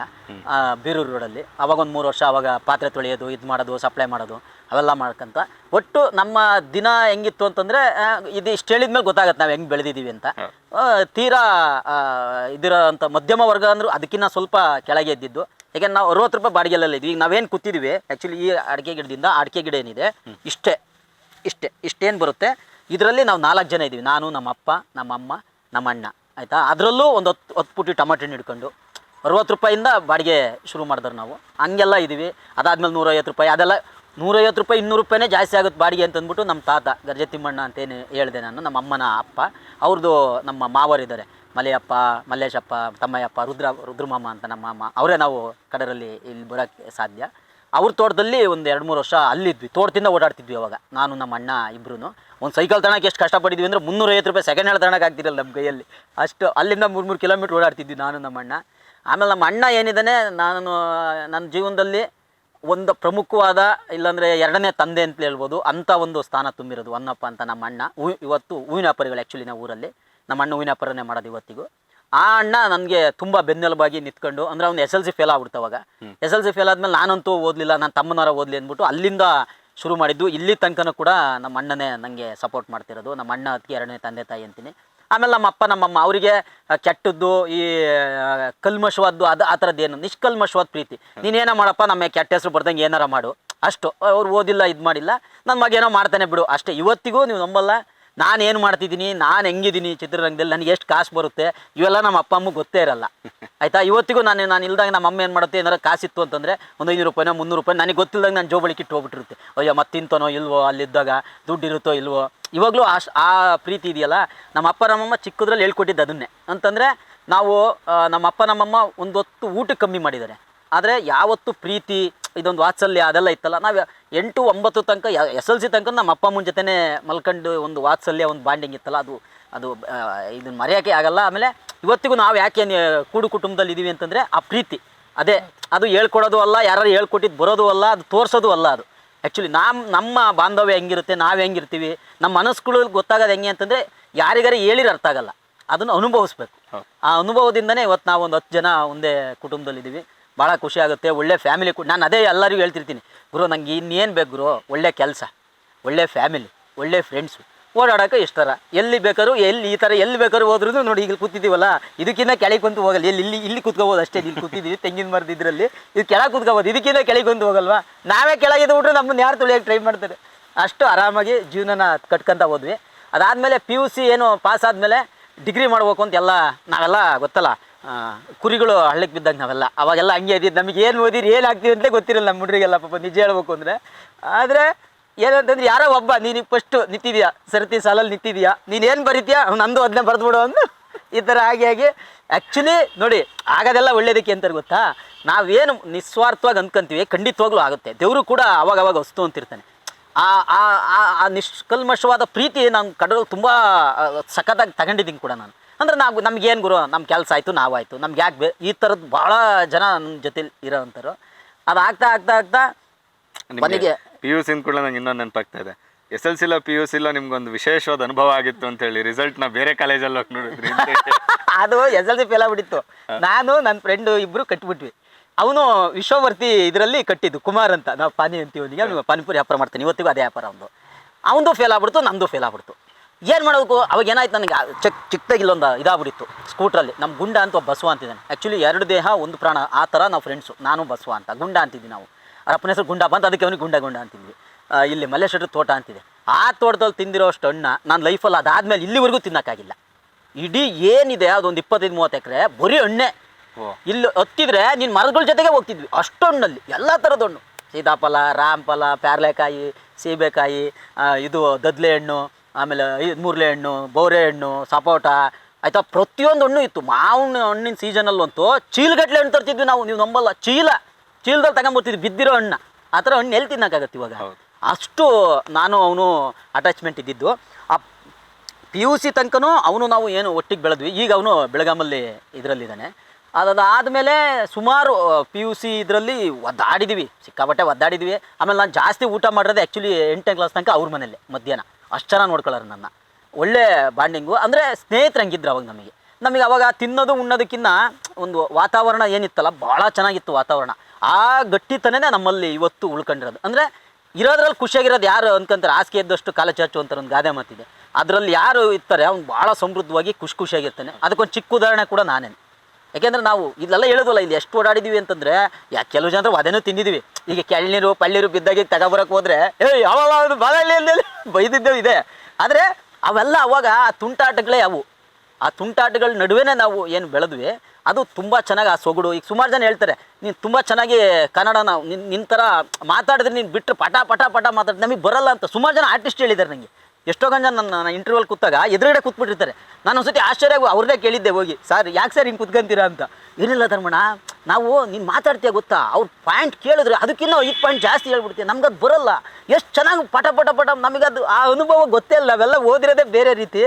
[SPEAKER 2] ಆ, ಬೀರೂರು ರೋಡಲ್ಲಿ ಅವಾಗ ಒಂದು ಮೂರು ವರ್ಷ ಅವಾಗ ಪಾತ್ರೆ ತೊಳೆಯೋದು ಇದು ಮಾಡೋದು ಸಪ್ಲೈ ಮಾಡೋದು. ಅವೆಲ್ಲ ಮಾಡ್ಕೊಂತ. ಒಟ್ಟು ನಮ್ಮ ದಿನ ಹೆಂಗಿತ್ತು ಅಂತಂದರೆ ಇದು ಇಷ್ಟು ಹೇಳಿದ್ಮೇಲೆ ಗೊತ್ತಾಗತ್ತೆ ನಾವು ಹೆಂಗೆ ಬೆಳೆದಿದ್ದೀವಿ ಅಂತ. ತೀರಾ ಇದಿರೋ ಅಂತ ಮಧ್ಯಮ ವರ್ಗ ಅಂದರೂ ಅದಕ್ಕಿಂತ ಸ್ವಲ್ಪ ಕೆಳಗೆ ಇದ್ದಿದ್ದು ಯಾಕೆಂದ್ರೆ ನಾವು ಅರವತ್ತು ರೂಪಾಯಿ ಬಾಡಿಗೆಲ್ಲ ಇದ್ವಿ. ಈಗ ನಾವೇನು ಕೂತಿದ್ವಿ ಆ್ಯಕ್ಚುಲಿ ಈ ಅಡಿಕೆ ಗಿಡದಿಂದ ಅಡಿಕೆ ಗಿಡ ಏನಿದೆ ಇಷ್ಟೇ ಇಷ್ಟೇ ಇಷ್ಟೇನು ಬರುತ್ತೆ. ಇದರಲ್ಲಿ ನಾವು ನಾಲ್ಕು ಜನ ಇದ್ದೀವಿ ನಾನು ನಮ್ಮ ಅಪ್ಪ ನಮ್ಮ ಅಮ್ಮ ನಮ್ಮ ಅಣ್ಣ ಆಯಿತಾ? ಅದರಲ್ಲೂ ಒಂದು ಹತ್ತು ಹತ್ತು ಪುಟಿ ಟಮಾಟೆ ಹಣ್ಣು ಹಿಡ್ಕೊಂಡು ಅರವತ್ತು ರೂಪಾಯಿಂದ ಬಾಡಿಗೆ ಶುರು ಮಾಡಿದ್ರು ನಾವು. ಹಂಗೆಲ್ಲ ಇದ್ದೀವಿ ಅದಾದ್ಮೇಲೆ ನೂರೈವತ್ತು ರೂಪಾಯಿ. ಅದೆಲ್ಲ ನೂರೈವತ್ತು ರೂಪಾಯಿ, ಇನ್ನೂರು ರೂಪಾಯಿನೇ ಜಾಸ್ತಿ ಆಗುತ್ತೆ ಬಾಡಿಗೆ ಅಂತ ಅಂದ್ಬಿಟ್ಟು ನಮ್ಮ ತಾತ ಗರ್ಜೆ ತಿಮ್ಮಣ್ಣ ಅಂತೇನು ಹೇಳಿದೆ ನಾನು, ನಮ್ಮ ಅಮ್ಮನ ಅಪ್ಪ, ಅವ್ರದ್ದು ನಮ್ಮ ಮಾವರಿದ್ದಾರೆ. ಮಲೆಯಪ್ಪ, ಮಲ್ಲೇಶಪ್ಪ, ತಮ್ಮಯ್ಯಪ್ಪ, ರುದ್ರ, ರುದ್ರಮಾಮ ಅಂತ ನಮ್ಮ ಮಾಮ, ಅವರೇ ನಾವು ಕಡರಲ್ಲಿ ಇಲ್ಲಿ ಬರೋಕ್ಕೆ ಸಾಧ್ಯ. ಅವ್ರ ತೋಟದಲ್ಲಿ ಒಂದು ಎರಡು ಮೂರು ವರ್ಷ ಅಲ್ಲಿದ್ವಿ, ತೋಟದಿಂದ ಓಡಾಡ್ತಿದ್ವಿ ಅವಾಗ. ನಾನು, ನಮ್ಮ ಅಣ್ಣ ಇಬ್ಬರೂ ಒಂದು ಸೈಕಲ್ ತಗೋಕ್ಕೆ ಎಷ್ಟು ಕಷ್ಟಪಟ್ಟಿದ್ವಿ ಅಂದರೆ ಮುನ್ನೂರೈವತ್ತು ರೂಪಾಯಿ ಸೆಕೆಂಡ್ ಹ್ಯಾಂಡ್ ತಗೊಳಕ್ಕೆ ಆಗ್ತಿರಲ್ಲ ನಮ್ಮ ಕೈಯಲ್ಲಿ. ಅಷ್ಟು ಅಲ್ಲಿಂದ ಮೂರು ಮೂರು ಕಿಲೋಮೀಟ್ರ್ ಓಡಾಡ್ತಿದ್ವಿ ನಾನು, ನಮ್ಮ ಅಣ್ಣ. ಆಮೇಲೆ ನಮ್ಮ ಅಣ್ಣ ಏನಿದ್ದಾನೆ, ನಾನು, ನನ್ನ ಜೀವನದಲ್ಲಿ ಒಂದು ಪ್ರಮುಖವಾದ ಇಲ್ಲಾಂದರೆ ಎರಡನೇ ತಂದೆ ಅಂತ ಹೇಳ್ಬೋದು. ಅಂತ ಒಂದು ಸ್ಥಾನ ತುಂಬಿರೋದು ಹೊನ್ನಪ್ಪ ಅಂತ ನಮ್ಮ ಅಣ್ಣ. ಹೂ ಇವತ್ತು ಹೂವಿನ ವ್ಯಾಪಾರಿಗಳು ಆ್ಯಕ್ಚುಲಿ ನಾವು ಊರಲ್ಲಿ. ನಮ್ಮ ಅಣ್ಣ ಹೂವಿನ ವ್ಯಾಪಾರನೇ ಮಾಡೋದು ಇವತ್ತಿಗೂ. ಆ ಅಣ್ಣ ನನಗೆ ತುಂಬ ಬೆನ್ನೆಲುಬಾಗಿ ನಿಂತ್ಕೊಂಡು ಅಂದರೆ ಅವ್ನು ಎಸ್ ಎಲ್ ಸಿ ಫೇಲ್ ಆಗ್ಬಿಡ್ತು ಅವಾಗ. ಎಸ್ ಎಲ್ ಸಿ ಫೇಲ್ ಆದಮೇಲೆ ನಾನಂತೂ ಓದಲಿಲ್ಲ ನನ್ನ ತಮ್ಮನವರ ಓದಲಿ ಅಂದ್ಬಿಟ್ಟು ಅಲ್ಲಿಂದ ಶುರು ಮಾಡಿದ್ದು. ಇಲ್ಲಿ ತನಕನೂ ಕೂಡ ನಮ್ಮ ಅಣ್ಣನೇ ನನಗೆ ಸಪೋರ್ಟ್ ಮಾಡ್ತಿರೋದು. ನಮ್ಮ ಅಣ್ಣ ಅದಕ್ಕೆ ಎರಡನೇ ತಂದೆ ತಾಯಿ ಅಂತೀನಿ. ಆಮೇಲೆ ನಮ್ಮ ಅಪ್ಪ ನಮ್ಮಮ್ಮ ಅವರಿಗೆ ಕೆಟ್ಟದ್ದು, ಈ ಕಲ್ಮಶವದ್ದು, ಅದು ಆ ಥರದ್ದು ಏನು? ನಿಷ್ಕಲ್ಮಶವಾದ ಪ್ರೀತಿ. ನೀನೇನೋ ಮಾಡಪ್ಪ, ನಮ್ಮ ಕೆಟ್ಟ ಹೆಸರು ಬರ್ದಂಗೆ ಏನಾರ ಮಾಡು. ಅಷ್ಟು. ಅವ್ರು ಓದಿಲ್ಲ, ಇದು ಮಾಡಿಲ್ಲ. ನನ್ನ ಮಗ ಏನೋ ಮಾಡ್ತಾನೆ ಬಿಡು. ಅಷ್ಟೇ. ಇವತ್ತಿಗೂ ನೀವು ನಂಬಲ್ಲ. ನಾನು ಏನು ಮಾಡ್ತಿದ್ದೀನಿ, ನಾನು ಹೆಂಗಿದ್ದೀನಿ ಚಿತ್ರರಂಗದಲ್ಲಿ, ನನಗೆ ಎಷ್ಟು ಕಾಸು ಬರುತ್ತೆ, ಇವೆಲ್ಲ ನಮ್ಮ ಅಪ್ಪ ಅಮ್ಮಗೆ ಗೊತ್ತೇ ಇರಲ್ಲ. ಆಯಿತಾ? ಇವತ್ತಿಗೂ ನಾನು ನಾನು ಇಲ್ದಾಗ ನಮ್ಮ ಅಮ್ಮ ಏನು ಮಾಡುತ್ತೆ, ಏನಾರು ಕಾಸಿತ್ತು ಅಂತಂದರೆ ಒಂದು ಐನೂರು ರೂಪಾಯಿನೋ, ಮುನ್ನೂರು ರೂಪಾಯಿ ನನಗೆ ಗೊತ್ತಿಲ್ಲದಾಗ ನಾನು ಜೋಬಳಿಕೆ ಇಟ್ಟು ಹೋಗ್ಬಿಟ್ಟಿರುತ್ತೆ. ಅಯ್ಯೋ ಮತ್ತೆ ತಿಂತಾನೋ ಇಲ್ವೋ ಅಲ್ಲಿದ್ದಾಗ, ದುಡ್ಡು ಇರುತ್ತೋ ಇಲ್ವೋ? ಇವಾಗಲೂ ಆ ಆ ಪ್ರೀತಿ ಇದೆಯಲ್ಲ, ನಮ್ಮ ಅಪ್ಪ ನಮ್ಮಮ್ಮ ಚಿಕ್ಕದ್ರಲ್ಲಿ ಹೇಳ್ಕೊಟ್ಟಿದ್ದು ಅದನ್ನೇ. ಅಂತಂದರೆ ನಾವು ನಮ್ಮ ಅಪ್ಪ ನಮ್ಮಮ್ಮ ಒಂದು ಹೊತ್ತು ಊಟಕ್ಕೆ ಕಮ್ಮಿ ಮಾಡಿದ್ದಾರೆ. ಆದರೆ ಯಾವತ್ತು ಪ್ರೀತಿ ಇದೊಂದು ವಾತ್ಸಲ್ಯ ಅದೆಲ್ಲ ಇತ್ತಲ್ಲ. ನಾವು ಎಂಟು ಒಂಬತ್ತು ತನಕ ಎಸ್ ಎಲ್ ಸಿ ತನಕ ನಮ್ಮ ಅಪ್ಪ ಅಮ್ಮನ ಜೊತೆನೇ ಮಲ್ಕೊಂಡು ಒಂದು ವಾತ್ಸಲ್ಯ ಒಂದು ಬಾಂಡಿಂಗ್ ಇತ್ತಲ್ಲ ಅದು ಅದು ಇದನ್ನು ಮರೆಯೋಕೆ ಆಗಲ್ಲ. ಆಮೇಲೆ ಇವತ್ತಿಗೂ ನಾವು ಯಾಕೆ ಕೂಡು ಕುಟುಂಬದಲ್ಲಿ ಇದ್ದೀವಿ ಅಂತಂದರೆ ಆ ಪ್ರೀತಿ. ಅದೇ ಅದು ಹೇಳ್ಕೊಡೋದು ಅಲ್ಲ ಯಾರು ಹೇಳ್ಕೊಟ್ಟಿದ್ದು ಬರೋದು ಅಲ್ಲ ಅದು ತೋರಿಸೋದು ಅಲ್ಲ ಅದು. ಆ್ಯಕ್ಚುಲಿ ನಮ್ಮ ನಮ್ಮ ಬಾಂಧವ್ಯ ಹೆಂಗಿರುತ್ತೆ ನಾವು ಹೆಂಗಿರ್ತೀವಿ ನಮ್ಮ ಮನಸ್ಸುಗಳು ಗೊತ್ತಾಗೋದು ಹೆಂಗೆ ಅಂತಂದರೆ ಯಾರಿಗಾರು ಹೇಳಿರ ಅರ್ಥ ಆಗಲ್ಲ. ಅದನ್ನು ಅನುಭವಿಸ್ಬೇಕು. ಆ ಅನುಭವದಿಂದನೇ ಇವತ್ತು ನಾವು ಒಂದು ಹತ್ತು ಜನ ಒಂದೇ ಕುಟುಂಬದಲ್ಲಿದ್ದೀವಿ. ಭಾಳ ಖುಷಿ ಆಗುತ್ತೆ, ಒಳ್ಳೆ ಫ್ಯಾಮಿಲಿ ಕೂಡ ನಾನು ಅದೇ ಎಲ್ಲರಿಗೂ ಹೇಳ್ತಿರ್ತೀನಿ. ಗುರು, ನಂಗೆ ಇನ್ನೇನು ಬೇಕು ಗುರು? ಒಳ್ಳೆ ಕೆಲಸ, ಒಳ್ಳೆ ಫ್ಯಾಮಿಲಿ ಒಳ್ಳೆ ಫ್ರೆಂಡ್ಸು ಓಡಾಡೋಕೆ ಇಷ್ಟರ. ಎಲ್ಲಿ ಬೇಕಾದ್ರೂ, ಎಲ್ಲಿ ಈ ಥರ ಎಲ್ಲಿ ಬೇಕಾದ್ರೂ ಹೋದ್ರೂ ನೋಡಿ ಈಗ ಕೂತಿದ್ದೀವಲ್ಲ ಇದಕ್ಕಿಂತ ಕೆಳಗೆ ಕುಂತು ಹೋಗಲ್ಲ. ಎಲ್ಲಿ, ಇಲ್ಲಿ ಇಲ್ಲಿ ಕೂತ್ಕೋಬೋದು ಅಷ್ಟೇ, ಇಲ್ಲಿ ಕೂತಿದ್ದೀವಿ, ತೆಂಗಿನ ಮರದ ಇದರಲ್ಲಿ. ಇದು ಕೆಳಗೆ ಕೂತ್ಕೋಬೋದು ಇದಕ್ಕಿಂತ ಕೆಳಗೆ ಕುಂತು ಹೋಗಲ್ವಾ? ನಾವೇ ಕೆಳಗಿದ್ದು ಬಿಟ್ರೆ ನಮ್ಮನ್ನು ಯಾರು ತುಳಿಯೋಕೆ ಟ್ರೈ ಮಾಡ್ತಾರೆ? ಅಷ್ಟು ಆರಾಮಾಗಿ ಜೀವನನ ಕಟ್ಕೊಂತ ಹೋದ್ವಿ. ಅದಾದಮೇಲೆ ಪಿ ಯು ಸಿ ಏನು ಪಾಸ್ ಆದಮೇಲೆ ಡಿಗ್ರಿ ಮಾಡ್ಬೇಕು ಅಂತ ಎಲ್ಲ ನಾವೆಲ್ಲ ಗೊತ್ತಲ್ಲ. ಕುರಿಗಳು ಹಳ್ಳಕ್ಕೆ ಬಿದ್ದಂಗೆ ನಾವೆಲ್ಲ. ಅವಾಗೆಲ್ಲ ಹಂಗೆ ಇದ್ದಿದ್ದು. ನಮಗೆ ಏನು ಓದಿರಿ, ಏನು ಆಗ್ತೀವಿ ಅಂತಲೇ ಗೊತ್ತಿರಲ್ಲ ನಮ್ಮ ಹುಡುಗರಿಗೆಲ್ಲ ಪಾಪ ನಿಜ ಹೇಳ್ಬೇಕು ಅಂದರೆ. ಆದರೆ ಏನಂತಂದ್ರೆ ಯಾರೋ ಒಬ್ಬ, ನೀನು ಫಸ್ಟು ನಿಂತಿದ್ಯಾ? ಸರತಿ ಸಾಲಲ್ಲಿ ನಿಂತಿದ್ಯಾ? ನೀನು ಏನು ಬರೀತೀಯಾ? ನಂದು ಅದನ್ನೇ ಬರೆದ್ಬಿಡು ಅಂದು ಈ ಥರ ಆಗಿ ಆಗಿ. ಆ್ಯಕ್ಚುಲಿ ನೋಡಿ, ಆಗೋದೆಲ್ಲ ಒಳ್ಳೇದಕ್ಕೆ ಅಂತಾರೆ ಗೊತ್ತಾ? ನಾವೇನು ನಿಸ್ವಾರ್ಥವಾಗಿ ಅಂದ್ಕೊಂತೀವಿ ಖಂಡಿತವಾಗ್ಲೂ ಆಗುತ್ತೆ. ದೇವರು ಕೂಡ ಅವಾಗ ಅವಾಗ ವಸ್ತು ಅಂತಿರ್ತಾನೆ. ಆ, ಆ- ಆ ನಿಷ್ಕಲ್ಮಶವಾದ ಪ್ರೀತಿ ನಾನು ಕಡಲು ತುಂಬ ಸಖತ್ತಾಗಿ ತಗೊಂಡಿದ್ದೀನಿ ಕೂಡ ನಾನು. ಅಂದ್ರೆ ನಾವು ನಮ್ಗೇನು ಗುರು ನಮ್ಮ ಕೆಲಸ ಆಯಿತು ನಾವಾಯಿತು ನಮ್ಗೆ ಯಾಕೆ ಬೇ ಈ ಥರದ್ದು ಭಾಳ ಜನ ನಮ್ಮ ಜೊತೆಲಿ ಇರೋ ಅದು ಆಗ್ತಾ ಆಗ್ತಾ ಆಗ್ತಾ ಮನೆಗೆ
[SPEAKER 1] ಪಿ ಯು ಸಿಂದ ಕೂಡ ನಂಗೆ ಇನ್ನೊಂದು ನೆನಪಾಗ್ತಾ ಇದೆ. ಎಸ್ ಎಲ್ ಸಿಲೋ ಪಿ ಯು ಸಿಲೋ ನಿಮ್ಗೊಂದು ವಿಶೇಷವಾದ ಅನುಭವ ಆಗಿತ್ತು ಅಂತ ಹೇಳಿ ರಿಸಲ್ಟ್ನ ಬೇರೆ ಕಾಲೇಜಲ್ಲಿ ಹೋಗಿ ನೋಡಿದ್ರಿ
[SPEAKER 2] ಅದು ಎಸ್ ಎಲ್ ಸಿ ಫೇಲ್ ಆಗ್ಬಿಟ್ಟಿತ್ತು. ನಾನು ನನ್ನ ಫ್ರೆಂಡು ಇಬ್ಬರು ಕಟ್ಬಿಟ್ವಿ. ಅವನು ವಿಶ್ವವರ್ತಿ ಇದರಲ್ಲಿ ಕಟ್ಟಿದ್ದು ಕುಮಾರ್ ಅಂತ. ನಾವು ಪಾನಿ ಅಂತೀವಿ ಅವನಿಗೆ. ಪಾನಿಪುರಿ ವ್ಯಾಪಾರ ಮಾಡ್ತೀನಿ. ಇವತ್ತಿಗೂ ಅದೇ ವ್ಯಾಪಾರ ಅವನು ಅವನದು ಫೇಲ್ ಆಗ್ಬಿಡ್ತು ನಮ್ಮದು ಫೇಲ್ ಆಗ್ಬಿಡ್ತು. ಏನು ಮಾಡಬೇಕು ಅವಾಗ ಏನಾಯ್ತು ನನಗೆ ಚಿಕ್ಕ ಚಿಕ್ಕದಾಗಿ ಇಲ್ಲೊಂದು ಇದಾಗ್ಬಿಟ್ಟಿತ್ತು ಸ್ಕೂಟ್ರಲ್ಲಿ. ನಮ್ಮ ಗುಂಡ ಅಂತ ಒಬ್ಬ ಬಸವ ಅಂತಿದ್ದಾನೆ. ಆ್ಯಕ್ಚುಲಿ ಎರಡು ದೇಹ ಒಂದು ಪ್ರಾಣ ಆ ಥರ ನಾವು ಫ್ರೆಂಡ್ಸು ನಾನು ಬಸವ ಅಂತ ಗುಂಡ ಅಂತಿದ್ವಿ ನಾವು. ಅಪ್ಪನ ಹೆಸರು ಗುಂಡ ಬಂತ ಅದಕ್ಕೆ ಅವನಿಗೆ ಗುಂಡ ಗುಂಡ ಅಂತಿದ್ವಿ. ಇಲ್ಲಿ ಮಲ್ಲೇಶ್ವರ ತೋಟ ಅಂತಿದೆ. ಆ ತೋಟದಲ್ಲಿ ತಿಂದಿರೋ ಅಷ್ಟು ಹಣ್ಣ ನಾನು ಲೈಫಲ್ಲಿ ಅದಾದಮೇಲೆ ಇಲ್ಲಿವರೆಗೂ ತಿನ್ನೋಕ್ಕಾಗಿಲ್ಲ. ಇಡೀ ಏನಿದೆ ಅದೊಂದು ಇಪ್ಪತ್ತೈದು ಮೂವತ್ತು ಎಕರೆ ಬರೀ ಹಣ್ಣೆ. ಇಲ್ಲಿ ಹತ್ತಿದ್ರೆ ನೀನು ಮರಗಳ ಜೊತೆಗೆ ಹೋಗ್ತಿದ್ವಿ. ಅಷ್ಟು ಹಣ್ಣಲ್ಲಿ ಎಲ್ಲ ಥರದ ಹಣ್ಣು. ಸೀತಾಫಲ ರಾಮಫಲ ಪ್ಯಾರ್ಲೆಕಾಯಿ ಸೀಬೆಕಾಯಿ ಇದು ದದ್ಲೆ ಹಣ್ಣು ಆಮೇಲೆ ಇದು ಮೂರ್ಲೆ ಹಣ್ಣು ಬೋರೆ ಹಣ್ಣು ಸಪೋಟ ಆಯ್ತಾ? ಪ್ರತಿಯೊಂದು ಹಣ್ಣು ಇತ್ತು. ಮಾವಿನ ಹಣ್ಣಿನ ಸೀಸನಲ್ಲಂತೂ ಚೀಲಗಟ್ಲೆ ಹಣ್ಣು ತರ್ತಿದ್ವಿ ನಾವು. ನೀವು ನಂಬಲ್ಲ. ಚೀಲ ಚೀಲದಲ್ಲಿ ತಗೊಂಬರ್ತಿದ್ವಿ. ಬಿದ್ದಿರೋ ಹಣ್ಣು. ಆ ಥರ ಹಣ್ಣು ಎಲ್ಲಿ ತಿನ್ನೋಕ್ಕಾಗತ್ತೆ ಇವಾಗ?
[SPEAKER 1] ಅಷ್ಟು
[SPEAKER 2] ಅಷ್ಟು ನಾನು ಅವನು ಅಟ್ಯಾಚ್ಮೆಂಟ್ ಇದ್ದಿದ್ದು. ಆ ಪಿ ಯು ಸಿ ತನಕನೂ ಅವನು ನಾವು ಏನು ಒಟ್ಟಿಗೆ ಬೆಳೆದ್ವಿ. ಈಗ ಅವನು ಬೆಳಗಾಮಲ್ಲಿ ಇದರಲ್ಲಿದ್ದಾನೆ. ಅದಾದಮೇಲೆ ಸುಮಾರು ಪಿ ಯು ಸಿ ಇದರಲ್ಲಿ ಒದ್ದಾಡಿದ್ವಿ. ಸಿಕ್ಕಾಪಟ್ಟೆ ಒದ್ದಾಡಿದ್ವಿ. ಆಮೇಲೆ ನಾನು ಜಾಸ್ತಿ ಊಟ ಮಾಡಿರೋದು ಆ್ಯಕ್ಚುಲಿ ಎಂಟನೇ ಕ್ಲಾಸ್ ತನಕ ಅವ್ರ ಮನೇಲಿ ಮಧ್ಯಾಹ್ನ. ಅಷ್ಟು ಚೆನ್ನಾಗಿ ನೋಡ್ಕೊಳ್ಳೋರು ನನ್ನ. ಒಳ್ಳೆ ಬಾಂಡಿಂಗು. ಅಂದರೆ ಸ್ನೇಹಿತರಂಗಿದ್ರು ಅವಾಗ ನಮಗೆ. ನಮಗೆ ಅವಾಗ ತಿನ್ನೋದು ಉಣ್ಣೋದಕ್ಕಿಂತ ಒಂದು ವಾತಾವರಣ ಏನಿತ್ತಲ್ಲ, ಭಾಳ ಚೆನ್ನಾಗಿತ್ತು ವಾತಾವರಣ. ಆ ಗಟ್ಟಿತನೇ ನಮ್ಮಲ್ಲಿ ಇವತ್ತು ಉಳ್ಕೊಂಡಿರೋದು. ಅಂದರೆ ಇರೋದ್ರಲ್ಲಿ ಖುಷಿಯಾಗಿರೋದು ಯಾರು ಅನ್ಕೊಂತಾರೆ, ಹಾಸಿಗೆ ಇದ್ದಷ್ಟು ಕಾಲ ಚಾಚು ಅಂತಾರೆ ಒಂದು ಗಾದೆ ಮಾತಿದೆ. ಅದರಲ್ಲಿ ಯಾರು ಇರ್ತಾರೆ, ಅವ್ನು ಭಾಳ ಸಮೃದ್ಧವಾಗಿ ಖುಷಿ ಖುಷಿಯಾಗಿರ್ತಾನೆ. ಅದಕ್ಕೊಂದು ಚಿಕ್ಕ ಉದಾಹರಣೆ ಕೂಡ ನಾನೇನು. ಯಾಕೆಂದ್ರೆ ನಾವು ಇಲ್ಲೆಲ್ಲ ಹೇಳೋದಲ್ಲ, ಇಲ್ಲಿ ಎಷ್ಟು ಓಡಾಡಿದೀವಿ ಅಂತಂದ್ರೆ, ಯಾ ಕೆಲವು ಜನ ಅದೇನೂ ತಿಂದಿದ್ವಿ. ಈಗ ಕೆಳ್ನೀರು ಪಳ್ಳೀರು ಬಿದ್ದಾಗಿ ತಗೊಬರಕ್ಕೆ ಹೋದ್ರೆ ಏ ಅಂದೇಳಿ ಬೈದಿದ್ದೇವೆ ಇದೆ. ಆದರೆ ಅವೆಲ್ಲ ಅವಾಗ ಆ ತುಂಟಾಟಗಳೇ ಅವು. ಆ ತುಂಟಾಟಗಳ ನಡುವೆನೇ ನಾವು ಏನು ಬೆಳೆದ್ವಿ, ಅದು ತುಂಬ ಚೆನ್ನಾಗಿ ಆ ಸೊಗಡು. ಈಗ ಸುಮಾರು ಜನ ಹೇಳ್ತಾರೆ, ನೀನು ತುಂಬ ಚೆನ್ನಾಗಿ ಕನ್ನಡನ ನಿನ್ನ ನಿನ್ನ ಥರ ಮಾತಾಡಿದ್ರೆ ನೀನು ಬಿಟ್ಟರೆ ಪಟ ಪಟ ಪಟ ಮಾತಾಡಿ ನಮಗೆ ಬರಲ್ಲ ಅಂತ. ಸುಮಾರು ಜನ ಆರ್ಟಿಸ್ಟ್ ಹೇಳಿದ್ದಾರೆ ನನಗೆ ಎಷ್ಟೋ ಗಂಜ ನನ್ನ ಇಂಟರ್ವ್ಯೂಲ್ ಕೂತಾಗ ಎದುರುಗಡೆ ಕೂತ್ಬಿಟ್ಟಿರ್ತಾರೆ. ನಾನು ಒಂದ್ಸತಿ ಆಶ್ಚರ್ಯ ಅವ್ರದೇ ಕೇಳಿದ್ದೆ ಹೋಗಿ, ಸರ್, ಯಾಕೆ ಸರ್ ಹಿಂಗೆ ಕುತ್ಕಂತೀರಾ ಅಂತ? ಏನಿಲ್ಲ ಧರ್ಮಣ ನಾವು ನೀನು ಮಾತಾಡ್ತೀಯ ಗೊತ್ತಾ? ಅವ್ರ ಪಾಯಿಂಟ್ ಕೇಳಿದ್ರೆ ಅದಕ್ಕಿಂತ ಈ ಪಾಯಿಂಟ್ ಜಾಸ್ತಿ ಹೇಳ್ಬಿಡ್ತೀವಿ ನಮ್ಗೆ ಅದು ಬರಲ್ಲ. ಎಷ್ಟು ಚೆನ್ನಾಗಿ ಪಟ ಪಟ ಪಟ ನಮಗದು ಆ ಅನುಭವ ಗೊತ್ತೇ ಇಲ್ಲ. ಅವೆಲ್ಲ ಓದಿರೋದೇ ಬೇರೆ ರೀತಿ.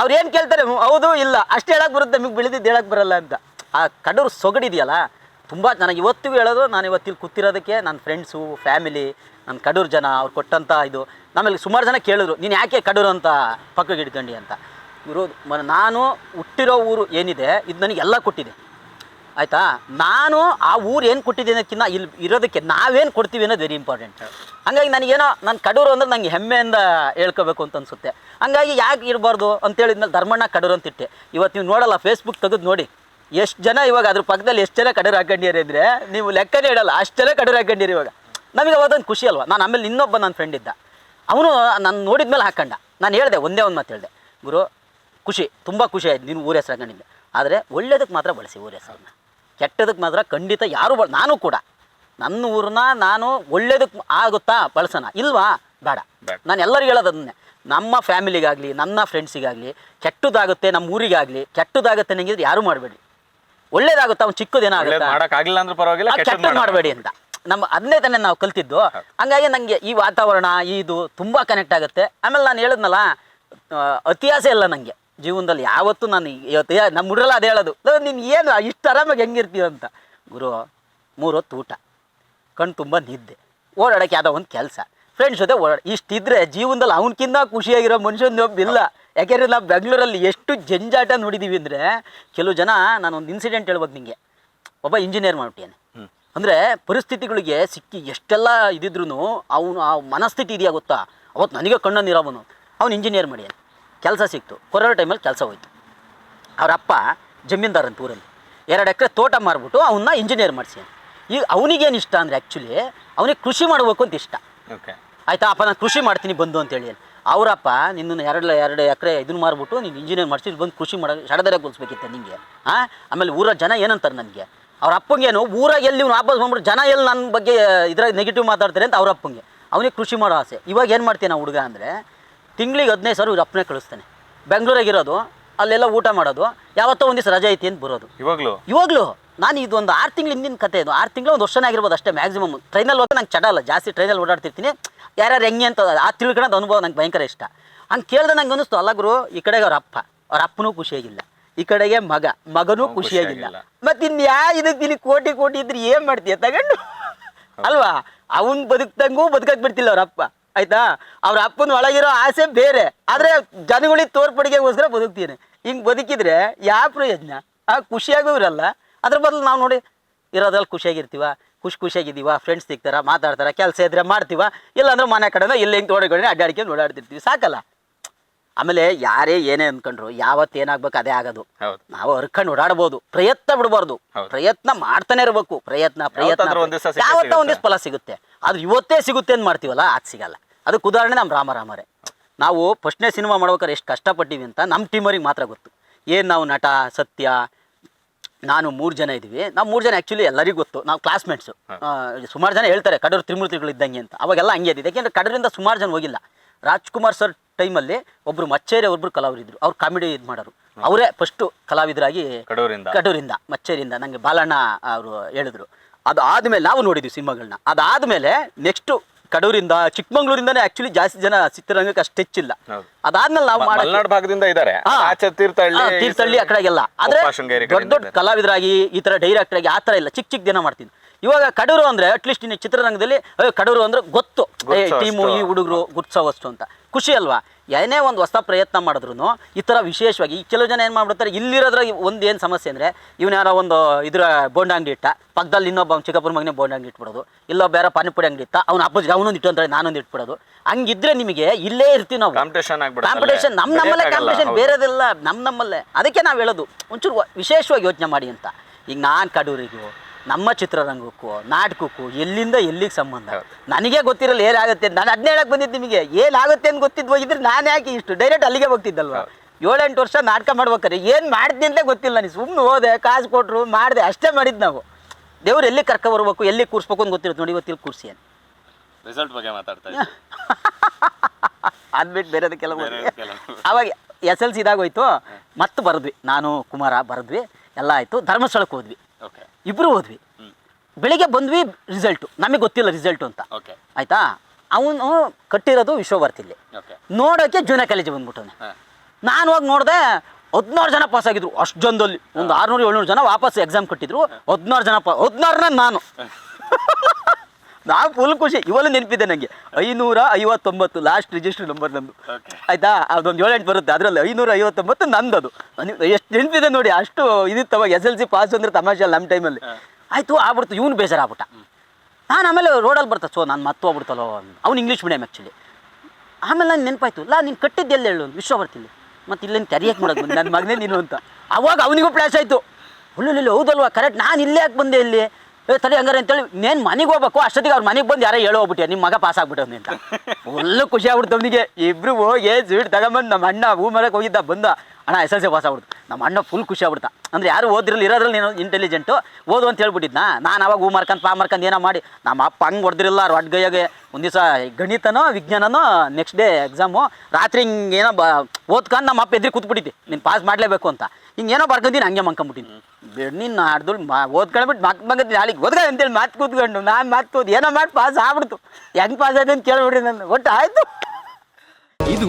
[SPEAKER 2] ಅವ್ರು ಏನು ಕೇಳ್ತಾರೆ? ಹೌದು, ಇಲ್ಲ. ಅಷ್ಟು ಹೇಳಕ್ಕೆ ಬರುತ್ತೆ, ನಿಮಗೆ ಬೆಳೆದಿದ್ದು ಹೇಳಕ್ಕೆ ಬರಲ್ಲ ಅಂತ. ಆ ಕಡೂರು ಸೊಗಡಿದೆಯಲ್ಲ, ತುಂಬ ನನಗೆ ಇವತ್ತಿಗೂ ಹೇಳೋದು, ನಾನು ಇವತ್ತಿಲ್ಲಿ ಕೂತಿರೋದಕ್ಕೆ ನನ್ನ ಫ್ರೆಂಡ್ಸು ಫ್ಯಾಮಿಲಿ ನನ್ನ ಕಡೂರು ಜನ ಅವ್ರು ಕೊಟ್ಟಂಥ ಇದು, ನಮ್ಮಲ್ಲಿ ಸುಮಾರು ಜನ ಕೇಳಿದ್ರು, ನೀನು ಯಾಕೆ ಕಡೂರು ಅಂತ ಪಕ್ಕಕ್ಕೆ ಹಿಡ್ಕೊಂಡು ಅಂತ. ಇವರು ನಾನು ಹುಟ್ಟಿರೋ ಊರು ಏನಿದೆ, ಇದು ನನಗೆ ಎಲ್ಲ ಕೊಟ್ಟಿದೆ. ಆಯಿತಾ? ನಾನು ಆ ಊರು ಏನು ಕೊಟ್ಟಿದೆ ಇಲ್ಲಿ ಇರೋದಕ್ಕೆ ನಾವೇನು ಕೊಡ್ತೀವಿ ಅನ್ನೋದು ವೆರಿ ಇಂಪಾರ್ಟೆಂಟ್ ಹಂಗಾಗಿ ನನಗೇನೋ, ನಾನು ಕಡೂರು ಅಂದ್ರೆ ನಂಗೆ ಹೆಮ್ಮೆಯಿಂದ ಹೇಳ್ಕೋಬೇಕು ಅಂತ ಅನಿಸುತ್ತೆ. ಹಂಗಾಗಿ ಯಾಕೆ ಇರಬಾರ್ದು ಅಂತೇಳಿದ್ಮೇಲೆ ಧರ್ಮಣ್ಣ ಕಡೂರು ಅಂತಿಟ್ಟೆ ಇವತ್ತು ನೀವು ನೋಡಲ್ಲ ಫೇಸ್ಬುಕ್ ತೆಗೆದು ನೋಡಿ. ಎಷ್ಟು ಜನ ಇವಾಗ ಅದ್ರ ಪಕ್ಕದಲ್ಲಿ ಎಷ್ಟು ಜನ ಕಡೂರು ಹಾಕೊಂಡಿರಿ ಅಂದರೆ, ನೀವು ಲೆಕ್ಕನೇ ಇಡಲ್ಲ, ಅಷ್ಟು ಜನ ಕಡೂರು ಹಾಕೊಂಡಿರಿ ಇವಾಗ. ನಮಗೆ ಅವತ್ತೊಂದು ಖುಷಿ ಅಲ್ವಾ? ನಾನು ಆಮೇಲೆ ಇನ್ನೊಬ್ಬ ನನ್ನ ಫ್ರೆಂಡ್ ಇದ್ದ. ಅವನು ನಾನು ನೋಡಿದ ಮೇಲೆ ಹಾಕಂಡ. ನಾನು ಹೇಳಿದೆ ಒಂದೇ ಒಂದು ಮಾತು ಹೇಳಿದೆ. ಗುರು ಖುಷಿ ತುಂಬ ಖುಷಿ ಆಯ್ತು ನೀನು ಊರ ಹೆಸರು ಹಾಕೊಂಡಿದ್ದೆ ಆದರೆ ಒಳ್ಳೇದಕ್ಕೆ ಮಾತ್ರ ಬಳಸಿ ಊರ ಹೆಸರನ್ನ. ಕೆಟ್ಟದಕ್ಕೆ ಮಾತ್ರ ಖಂಡಿತ ಯಾರು ಬಳ ನಾನು ಕೂಡ. ನನ್ನ ಊರನ್ನ ನಾನು ಒಳ್ಳೇದಕ್ಕೆ ಆಗುತ್ತಾ ಬಳಸೋಣ. ಇಲ್ವಾ? ಬೇಡ. ನಾನು ಎಲ್ಲರಿಗೂ ಹೇಳೋದು ಅದನ್ನೇ. ನಮ್ಮ ಫ್ಯಾಮಿಲಿಗಾಗಲಿ ನನ್ನ ಫ್ರೆಂಡ್ಸಿಗಾಗಲಿ ಕೆಟ್ಟದಾಗುತ್ತೆ ನಮ್ಮ ಊರಿಗಾಗಲಿ ಕೆಟ್ಟದಾಗುತ್ತೆ ನನಗಿದ್ರೆ ಯಾರು ಮಾಡಬೇಡಿ ಒಳ್ಳೇದಾಗುತ್ತೆ? ಅವ್ನು ಚಿಕ್ಕದೇನಾಗುತ್ತೆ ಮಾಡಬೇಡಿ ಅಂತ. ನಮ್ಮ ಅದನ್ನೇ ತಾನೇ ನಾವು ಕಲ್ತಿದ್ದು. ಹಂಗಾಗಿ ನನಗೆ ಈ ವಾತಾವರಣ ಇದು ತುಂಬ ಕನೆಕ್ಟ್ ಆಗುತ್ತೆ. ಆಮೇಲೆ ನಾನು ಹೇಳಿದ್ನಲ್ಲ ಅತಿಯಾಸೆ ಇಲ್ಲ ನನಗೆ ಜೀವನದಲ್ಲಿ ಯಾವತ್ತೂ ನಾನು ಇವತ್ತು ನಮ್ಮ ಹುಡುಗಲ್ಲ ಅದು ಹೇಳೋದು. ನೀನು ಏನು ಇಷ್ಟು ಆರಾಮಾಗಿ ಹೆಂಗಿರ್ತೀವ ಅಂತ. ಗುರು ಮೂರು ಹೊತ್ತು ಊಟ. ಕಣ್ಣು ತುಂಬ ನಿದ್ದೆ. ಓಡಾಡೋಕ್ಕೆ ಯಾವುದೋ ಒಂದು ಕೆಲಸ. ಫ್ರೆಂಡ್ಸ್ ಜೊತೆ ಓಡಾಡ ಇಷ್ಟಿದ್ರೆ ಜೀವನದಲ್ಲಿ ಅವನಕ್ಕಿಂತ ಖುಷಿಯಾಗಿರೋ ಮನುಷ್ಯನ ಒಬ್ಬಿಲ್ಲ ಯಾಕೆಂದರೆ ನಾವು ಬೆಂಗಳೂರಲ್ಲಿ ಎಷ್ಟು ಜಂಜಾಟ ನೋಡಿದ್ದೀವಿ ಅಂದರೆ ಕೆಲವು ಜನ ನಾನೊಂದು ಇನ್ಸಿಡೆಂಟ್ ಹೇಳ್ಬೋದು ನಿಮಗೆ ಒಬ್ಬ ಇಂಜಿನಿಯರ್ ಮಾಡ್ಬಿಟ್ಟಿಯಾನೆ ಅಂದರೆ ಪರಿಸ್ಥಿತಿಗಳಿಗೆ ಸಿಕ್ಕಿ ಎಷ್ಟೆಲ್ಲ ಇದ್ದಿದ್ರು ಅವನು ಆ ಮನಸ್ಥಿತಿ ಇದೆಯಾ ಗೊತ್ತಾ? ಅವತ್ತು ನನಗೆ ಕಣ್ಣು ನೀರವನು. ಅವನು ಇಂಜಿನಿಯರ್ ಮಾಡಿ. ಕೆಲಸ ಸಿಕ್ತು. ಕೊರೋನಾ ಟೈಮಲ್ಲಿ ಕೆಲಸ ಹೋಯ್ತು. ಅವರಪ್ಪ ಅಪ್ಪ ಜಮೀನ್ದಾರ್ ಅಂತ ಊರಲ್ಲಿ. ಎರಡು ಎಕರೆ ತೋಟ ಮಾರ್ಬಿಟ್ಟು ಅವನ್ನ ಇಂಜಿನಿಯರ್ ಮಾಡಿಸಿ. ಈಗ ಅವನಿಗೇನು ಇಷ್ಟ ಅಂದರೆ ಆ್ಯಕ್ಚುಲಿ ಅವನಿಗೆ ಕೃಷಿ ಮಾಡಬೇಕು ಅಂತ ಇಷ್ಟ.
[SPEAKER 1] ಓಕೆ
[SPEAKER 2] ಆಯ್ತಾ? ಅಪ್ಪ ನಾನು ಕೃಷಿ ಮಾಡ್ತೀನಿ ಬಂದು ಅಂತೇಳಿ ಅವರಪ್ಪ ನಿನ್ನನ್ನು ಎರಡು ಎರಡು ಎಕರೆ ಇದನ್ನು ಮಾರ್ಬಿಟ್ಟು ನೀನು ಇಂಜಿನಿಯರ್ ಮಾಡಿಸಿ ಬಂದು ಕೃಷಿ ಮಾಡೋದು ಸಡದರೆ ಕೊಲ್ಸ್ಬೇಕಿತ್ತೆ ನಿಂಗೆ. ಹಾಂ ಆಮೇಲೆ ಊರ ಜನ ಏನಂತಾರೆ ನನಗೆ? ಅವ್ರ ಅಪ್ಪಂಗೇನು ಊರಾಗ ಎಲ್ಲಿ ಇವ್ನು ವಾಪಸ್ ಬಂದ್ಬಿಟ್ಟು ಜನ ಎಲ್ಲಿ ನನ್ನ ಬಗ್ಗೆ ಇದ್ರಾಗ ನೆಗೆಟಿವ್ ಮಾತಾಡ್ತಾರೆ ಅಂತ ಅವ್ರ ಅಪ್ಪಂಗೆ. ಅವನಿಗೆ ಕೃಷಿ ಮಾಡೋ ಆಸೆ. ಇವಾಗ ಏನು ಮಾಡ್ತೀನಿ ನಾವು ಹುಡುಗ ಅಂದರೆ ತಿಂಗಳಿಗೆ ಹದಿನೈದು ಸಾವಿರ ಇವ್ರ ಅಪ್ಪನೇ ಕಳಿಸ್ತಾನೆ. ಬೆಂಗಳೂರಾಗಿರೋದು ಅಲ್ಲೆಲ್ಲ ಊಟ ಮಾಡೋದು ಯಾವತ್ತೋ ಒಂದು ದಿವಸ ರಜೆ ಐತಿ ಅಂತ ಬರೋದು.
[SPEAKER 1] ಇವಾಗಲೂ?
[SPEAKER 2] ಇವಾಗಲೂ? ನಾನು ಇದೊಂದು ಆರು ತಿಂಗಳು ಹಿಂದಿನ ಕತೆ ಇದು. ಆರು ತಿಂಗಳು ಒಂದು ವರ್ಷನೇ ಆಗಿರ್ಬೋದು ಅಷ್ಟೇ ಮ್ಯಾಕ್ಸಿಮಮ್ ಟ್ರೈನಲ್ಲಿ ಹೋಗಿ ನಂಗೆ ಚಡಲ್ಲ ಜಾಸ್ತಿ ಟ್ರೈನಲ್ಲಿ ಓಡಾಡ್ತಿರ್ತೀನಿ. ಯಾರ್ಯಾರು ಹೆಂಗೆ ಅಂತ ಆ ತಿಳ್ಕೊಳ್ಳೋದು ಅನುಭವ ನಂಗೆ ಭಯಂಕರ ಇಷ್ಟ. ಹಂಗೆ ಕೇಳಿದ್ರೆ ನಂಗೆ ಅನ್ನಿಸ್ತು ಅಲ್ಲ ಗುರು ಈ ಕಡೆಗೆ ಅವ್ರ ಅಪ್ಪ. ಅವ್ರ ಅಪ್ಪನೂ ಖುಷಿಯಾಗಿಲ್ಲ. ಈ ಕಡೆಗೆ ಮಗ. ಮಗನೂ ಖುಷಿಯಾಗಿಲ್ಲ.
[SPEAKER 1] ಮತ್ತಿನ್ಯಾ
[SPEAKER 2] ಮತ್ತೆ ಇನ್ಯಾ ಇದಕ್ಕೆ ಇಲ್ಲಿ ಕೋಟಿ ಕೋಟಿ ಇದ್ರೆ ಏನ್ ಮಾಡ್ತೀಯ ತಗಂಡು? ಅಲ್ವಾ? ಅವನ್ ಬದುಕ್ದಂಗೂ ಬದುಕಕ್ ಬಿಡ್ತಿಲ್ಲ ಅವ್ರ ಅಪ್ಪ. ಆಯ್ತಾ? ಅವ್ರ ಅಪ್ಪನ ಒಳಗಿರೋ ಆಸೆ ಬೇರೆ. ಆದ್ರೆ ಜನಗಳಿಗೆ ತೋರ್ಪಡಿಗೆಗೋಸ್ಕರ ಬದುಕ್ತೀನಿ. ಹಿಂಗ್ ಬದುಕಿದ್ರೆ ಯಾವ ಪ್ರಯೋಜನ? ಆ ಖುಷಿಯಾಗೂ ಇರಲ್ಲ ಅದ್ರ ಬದಲು ನಾವು ನೋಡಿ ಇರೋದ್ರಲ್ಲಿ ಖುಷಿಯಾಗಿರ್ತೀವ. ಖುಷಿ ಖುಷಿಯಾಗಿದ್ದೀವ ಫ್ರೆಂಡ್ಸ್ ಸಿಗ್ತಾರ ಮಾತಾಡ್ತಾರ ಕೆಲಸ ಇದ್ರೆ ಮಾಡ್ತೀವ. ಇಲ್ಲಾಂದ್ರೆ ಮನೆ ಕಡೆನ ಇಲ್ಲಿ ಹಿಂಗೆ ತೋಡಿಕೊಂಡು ಅಡ್ಡಾಡ್ಕೊಂಡು ಓಡಾಡ್ತಿರ್ತೀವಿ. ಸಾಕಲ್ಲ? ಆಮೇಲೆ ಯಾರೇ ಏನೇ ಅನ್ಕೊಂಡ್ರು ಯಾವತ್ತು ಏನಾಗ್ಬೇಕು ಅದೇ ಆಗೋದು.
[SPEAKER 1] ಹೌದು.
[SPEAKER 2] ನಾವು ಹರ್ಕೊಂಡು ಓಡಾಡ್ಬೋದು ಪ್ರಯತ್ನ ಬಿಡಬಾರ್ದು. ಪ್ರಯತ್ನ ಮಾಡ್ತಾನೆ ಇರಬೇಕು ಪ್ರಯತ್ನ ಪ್ರಯತ್ನ ಯಾವತ್ತ ಒಂದ್ ಫಲ ಸಿಗುತ್ತೆ. ಅದು ಇವತ್ತೇ ಸಿಗುತ್ತೆ ಅಂತ ಮಾಡ್ತೀವಲ್ಲ ಅದು ಸಿಗಲ್ಲ. ಅದಕ್ಕೆ ಉದಾಹರಣೆ ನಮ್ಮ ರಾಮರಾಮರೇ ನಾವು ಫಸ್ಟ್ನೇ ಸಿನಿಮಾ ಮಾಡ್ಬೇಕಾದ್ರೆ ಎಷ್ಟು ಕಷ್ಟಪಟ್ಟಿವಿ ಅಂತ ನಮ್ಮ ಟೀಮರಿಗೆ ಮಾತ್ರ ಗೊತ್ತು. ಏನು ನಾವು ನಟ ಸತ್ಯ ನಾನು ಮೂರು ಜನ ಇದ್ದೀವಿ. ನಾವು ಮೂರು ಜನ ಆ್ಯಕ್ಚುಲಿ ಎಲ್ಲರಿಗೂ ಗೊತ್ತು. ನಾವು ಕ್ಲಾಸ್ಮೇಟ್ಸು ಸುಮಾರು ಜನ ಹೇಳ್ತಾರೆ ಕಡೂರು ತ್ರಿಮೂರ್ತಿಗಳು ಇದ್ದಂಗೆ ಅಂತ. ಅವಾಗೆಲ್ಲ ಹಂಗೆ ಇದೆ ಯಾಕೆಂದರೆ ಕಡೂರಿಂದ ಸುಮಾರು ಜನ ಹೋಗಿಲ್ಲ. ರಾಜ್ಕುಮಾರ್ ಸರ್ ಟೈಮಲ್ಲಿ ಒಬ್ಬರು ಮಚ್ಚೇರಿ ಒಬ್ಬರು ಕಲಾವಿದ್ರು. ಅವ್ರು ಕಾಮಿಡಿ ಇದು ಮಾಡೋರು. ಅವರೇ ಫಸ್ಟು ಕಲಾವಿದರಾಗಿ
[SPEAKER 1] ಕಡೂರಿಂದ.
[SPEAKER 2] ಕಡೂರಿಂದ ಮಚ್ಚೇರಿಯಿಂದ ನನಗೆ ಬಾಲಣ್ಣ ಅವರು ಹೇಳಿದ್ರು. ಅದು ಆದ್ಮೇಲೆ ನಾವು ನೋಡಿದ್ವಿ ಸಿನಿಮಾಗಳನ್ನ ಅದಾದಮೇಲೆ ನೆಕ್ಸ್ಟು ಕಡೂರಿಂದ ಚಿಕ್ಕಮಂಗ್ಳೂರಿಂದನೇ ಆಕ್ಚುಲಿ ಜಾಸ್ತಿ ಜನ ಚಿತ್ರರಂಗಕ್ಕೆ ಅಷ್ಟು ಹೆಚ್ಚಿಲ್ಲ. ಅದಾದ್ಮೇಲೆ ನಾವು
[SPEAKER 1] ಮಲೆನಾಡು ಭಾಗದಿಂದ ಇದ್ದಾರೆ ಆಚೆ ತೀರ್ಥಹಳ್ಳಿ
[SPEAKER 2] ತೀರ್ಥಹಳ್ಳಿ ಆ ಕಡೆಗೆಲ್ಲ. ಆದ್ರೆ ದೊಡ್ಡ ದೊಡ್ಡ ಕಲಾವಿದರಾಗಿ ಈ ತರ ಡೈರೆಕ್ಟರ್ ಆಗಿ ಆ ತರ ಇಲ್ಲ. ಚಿಕ್ಕ ಚಿಕ್ಕ ದಿನ ಮಾಡ್ತೀನಿ. ಇವಾಗ ಕಡೂರು ಅಂದ್ರೆ ಅಟ್ಲೀಸ್ಟ್ ಇನ್ನು ಚಿತ್ರರಂಗದಲ್ಲಿ ಕಡೂರು ಅಂದ್ರೆ ಗೊತ್ತು. ಟೀಮು ಈ. ಹುಡುಗರು ಗುರ್ತಿಸೋವಷ್ಟು ಅಂತ. ಖುಷಿ ಅಲ್ವಾ? ಏನೇ ಒಂದು ಹೊಸ ಪ್ರಯತ್ನ ಮಾಡಿದ್ರು ಈ ಥರ ವಿಶೇಷವಾಗಿ ಈ ಕೆಲವು ಜನ ಏನು ಮಾಡ್ಬಿಡ್ತಾರೆ ಇಲ್ಲಿರೋದ್ರಾಗ ಒಂದು ಏನು ಸಮಸ್ಯೆ ಅಂದರೆ ಇವನು ಯಾರೋ ಒಂದು ಇದ್ರ ಬೋಂಡ ಅಂಗಡಿ ಇಟ್ಟ. ಪಕ್ಕದಲ್ಲಿ ಇನ್ನೊಬ್ಬ ಅವ್ನು ಚಿಕ್ಕಪ್ಪನ ಮಗನೇ ಬೋಂಡ ಅಂಗಡಿ ಇಟ್ಬಿಡೋದು. ಇಲ್ಲ ಬೇರೆ ಪಾನಿಪುರಿ ಅಂಗಡಿ ಇತ್ತ ಅವ್ನು ಅಪೋಸಿಟ್ ಅವನೊಂದು ಇಟ್ಟು ಅಂದ್ರೆ ನಾನೊಂದು ಇಟ್ಬಿಡೋದು. ಹಂಗಿದ್ರೆ ನಿಮಗೆ ಇಲ್ಲೇ ಇರ್ತೀವಿ ನಾವು.
[SPEAKER 1] ಕಾಂಪಿಟೇಷನ್
[SPEAKER 2] ಕಾಂಪಿಟೇಷನ್ ನಮ್ಮ ನಮ್ಮಲ್ಲೇ ಕಾಂಪಿಟೇಷನ್ ಬೇರೆದಿಲ್ಲ ನಮ್ಮ ನಮ್ಮಲ್ಲೇ. ಅದಕ್ಕೆ ನಾವು ಹೇಳೋದು ಒಂಚೂರು ವಿಶೇಷವಾಗಿ ಯೋಚನೆ ಮಾಡಿ ಅಂತ. ಈಗ ನಾನು ಕಡೂರಿಗೂ ನಮ್ಮ ಚಿತ್ರರಂಗಕ್ಕೂ ನಾಟಕಕ್ಕೂ ಎಲ್ಲಿಂದ ಎಲ್ಲಿಗೆ ಸಂಬಂಧ? ನನಗೆ ಗೊತ್ತಿರಲ್ಲ ಏನಾಗುತ್ತೆ. ನಾನು ಅದನ್ನೇ ಹೇಳಕ್ಕೆ ಬಂದಿದ್ದು ನಿಮಗೆ. ಏನಾಗುತ್ತೆ ಅಂತ ಗೊತ್ತಿದ್ದು ಹೋಗಿದ್ರೆ ನಾನು ಯಾಕೆ ಇಷ್ಟು ಡೈರೆಕ್ಟ್ ಅಲ್ಲಿಗೆ ಹೋಗ್ತಿದ್ದಲ್ವ? ಏಳೆಂಟು ವರ್ಷ ನಾಟಕ ಮಾಡ್ಬೇಕಾರೆ ಏನು ಮಾಡಿದ್ನಿ ಅಂತ ಗೊತ್ತಿಲ್ಲ ನನಗೆ ಸುಮ್ಮನೆ ಹೋದೆ ಕಾಸು ಕೊಟ್ಟರು ಮಾಡಿದೆ ಅಷ್ಟೇ ಮಾಡಿದ್ದು ನಾವು. ದೇವ್ರು ಎಲ್ಲಿ ಕರ್ಕೊ ಬರ್ಬೇಕು ಎಲ್ಲಿ ಕೂರಿಸ್ಬೇಕು ಅಂತ ಗೊತ್ತಿರುತ್ತೆ ನೋಡಿ ಇವತ್ತಿಲ್ಲಿ ಕೂರಿಸಿ
[SPEAKER 1] ರಿಸಲ್ಟ್ ಬಗ್ಗೆ ಮಾತಾಡ್ತಾ ಇದ್ದೀನಿ.
[SPEAKER 2] ಅದ್ಬಿಟ್ಟು ಬೇರೆದಕ್ಕೆಲ್ಲ. ಅವಾಗ ಎಸ್ ಎಲ್ ಸಿ ಇದಾಗೋಯ್ತು ಮತ್ತೆ ಬರೆದ್ವಿ. ನಾನು ಕುಮಾರ ಬರೆದ್ವಿ ಎಲ್ಲ ಆಯಿತು. ಧರ್ಮಸ್ಥಳಕ್ಕೆ ಹೋದ್ವಿ.
[SPEAKER 1] ಓಕೆ
[SPEAKER 2] ಇಬ್ಬರು ಹೋದ್ವಿ. ಬೆಳಿಗ್ಗೆ ಬಂದ್ವಿ ರಿಸಲ್ಟು ನಮಗೆ ಗೊತ್ತಿಲ್ಲ ರಿಸಲ್ಟು ಅಂತ.
[SPEAKER 1] ಓಕೆ
[SPEAKER 2] ಆಯಿತಾ? ಅವನು ಕಟ್ಟಿರೋದು ವಿಶ್ವಭಾರತಿಲಿ ನೋಡೋಕ್ಕೆ ಜೂನಿಯರ್ ಕಾಲೇಜಿಗೆ ಬಂದ್ಬಿಟ್ಟವನೆ. ನಾನು ಹೋಗಿ ನೋಡಿದೆ ಹದಿನಾರು ಜನ ಪಾಸ್ ಆಗಿದ್ರು. ಅಷ್ಟು ಜನದಲ್ಲಿ. ಒಂದು ಆರುನೂರು ಏಳ್ನೂರು ಜನ ವಾಪಸ್ ಎಕ್ಸಾಮ್ ಕಟ್ಟಿದ್ರು. ಹದಿನಾರು ಜನ ಪಾ ಹದಿನಾರನೇ ನಾನು. ನಾವು ಫುಲ್ ಖುಷಿ. ಇವೆಲ್ಲ ನೆನಪಿದೆ ನನಗೆ ಐನೂರ ಐವತ್ತೊಂಬತ್ತು ಲಾಸ್ಟ್ ರಿಜಿಸ್ಟರ್ ನಂಬರ್ ನಂದು. ಆಯ್ತಾ? ಅದೊಂದು ಏಳೆಂಟು ಬರುತ್ತೆ. ಅದರಲ್ಲಿ ಐನೂರ ಐವತ್ತೊಂಬತ್ತು ನಂದದು. ನನಗೆ ಎಷ್ಟು ನೆನಪಿದೆ ನೋಡಿ ಅಷ್ಟು ಇದಿತ್ತು ಅವಾಗ ಎಸ್ ಎಲ್ ಸಿ ಪಾಸ್ ಅಂದ್ರೆ ತಮಾಷೆ ಅಲ್ಲ ನಮ್ಮ ಟೈಮಲ್ಲಿ ಆಯಿತು ಆಗ್ಬಿಡ್ತು. ಇವನು ಬೇಜಾರಾಗ್ಬಿಟ್ಟ. ನಾನು ಆಮೇಲೆ ರೋಡಲ್ಲಿ ಬರ್ತಾ ಸೊ ನಾನು ಮತ್ತೆ ಹೋಗ್ಬಿಡ್ತಲ್ಲೋ ಅವ್ನು ಇಂಗ್ಲೀಷ್ ಮೀಡಿಯಮ್ ಆ್ಯಕ್ಚುಲಿ ಆಮೇಲೆ ನಾನು ನೆನಪಾಯ್ತು. ಲಾ ನೀನು ಕಟ್ಟಿದ್ದು ಎಲ್ಲಿ ಹೇಳು ಬರ್ತಿಲ್ಲ ಮತ್ತು ಇಲ್ಲೇನು ತೆರಿಯಕ್ಕೆ ಮಾಡೋದು ನನ್ನ ಮಗನೇ ನೀನು ಅಂತ. ಅವಾಗ ಅವನಿಗೂ ಫ್ಲ್ಯಾಶ್ ಆಯಿತು. ಒಳ್ಳೆ ಹೌದಲ್ವಾ? ಕರೆಕ್ಟ್ ನಾನು ಇಲ್ಲೇ ಯಾಕೆ ಬಂದೆ ಇಲ್ಲಿ? ಏ, ತಡಿ ಹಂಗಾರೆ ಅಂತೇಳಿ ನೇನು ಮನೆಗೆ ಹೋಗ್ಬೇಕು, ಅಷ್ಟೊತ್ತಿಗೆ ಅವ್ರ ಮನೆಗೆ ಬಂದು ಯಾರೋ ಹೇಳೋ ಹೋಗ್ಬಿಟ್ಟೆ ನಿಮ್ಮ ಮಗ ಪಾಸ್ ಆಗ್ಬಿಟ್ಟವ್ನಿ ಅಂತ. ಒಳ್ಳೆ ಖುಷಿ ಆಗ್ಬಿಡ್ತು ಅವನಿಗೆ. ಇಬ್ರು ಹೋಗಿ ಸ್ವೀಟ್ ತಗೊಂಬಂದು ನಮ್ಮ ಅಣ್ಣ, ಹೂ ಮರಕ್ಕೆ ಹೋಗಿದ್ದ, ಬಂದ. ಅಣ್ಣ ಎಸ್ ಎಲ್ ಸಿ ಪಾಸ್ ಆಗ್ಬಿಡ್ತು. ನಮ್ಮ ಅಣ್ಣ ಫುಲ್ ಖುಷಿ ಆಗ್ಬಿಡ್ತಾ. ಅಂದ್ರೆ ಯಾರು ಓದಿರಲಿ ಇರೋದ್ರಲ್ಲಿ ನೀನು ಇಂಟೆಲಿಜೆಂಟು ಓದು ಅಂತ ಹೇಳ್ಬಿಟ್ಟಿದ್ನಾ? ನಾನು ಅವಾಗ ಹೂ ಮಾರ್ಕಂತ ಪಾ ಮಾರ್ಕಂತ ಏನೋ ಮಾಡಿ. ನಮ್ಮ ಅಪ್ಪ ಹಂಗೆ ಹೊಡೆದಿರಲ್ಲ ಅಡ್ಗೈಯಾಗೆ ಒಂದು ದಿವಸ ಗಣಿತನೋ, ವಿಜ್ಞಾನನೋ ನೆಕ್ಸ್ಟ್ ಡೇ ಎಕ್ಸಾಮು ರಾತ್ರಿ ಹಿಂಗೆ ಏನೋ ಬ, ಓದ್ಕೊಂಡು ನಮ್ಮ ಅಪ್ಪ ಎದ್ರಿ ಕೂತ್ಬಿಟ್ಟಿದ್ದೆ. ನೀನು ಪಾಸ್ ಮಾಡಲೇಬೇಕು ಅಂತ. ಹಿಂಗೆ ಏನೋ ಬರ್ಕೊಂತೀನಿ ಹಂಗೆ ಮಂಕೊಂಬಿಟ್ಟಿನಿ ನೀನು ನಾಡ್ದು ಮಾ ಓದ್ಕೊಂಡ್ಬಿಟ್ಟು ಮಕ್ ಮಗದ್ದು ನಾಳೆಗೆ ಓದ್ಕ ಅಂತೇಳಿ ಮಾತು ಕೂತ್ಕೊಂಡು, ನಾನು ಮಾತು ಓದಿ ಏನೋ ಮಾಡಿ ಪಾಸ್ ಆಗ್ಬಿಡ್ತು. ಹೆಂಗೆ ಪಾಸ್ ಆಯ್ತು ಅಂತ ಕೇಳ್ಬಿಡ್ರಿ ನಾನು, ಒಟ್ಟು ಆಯಿತು.
[SPEAKER 3] ಇದು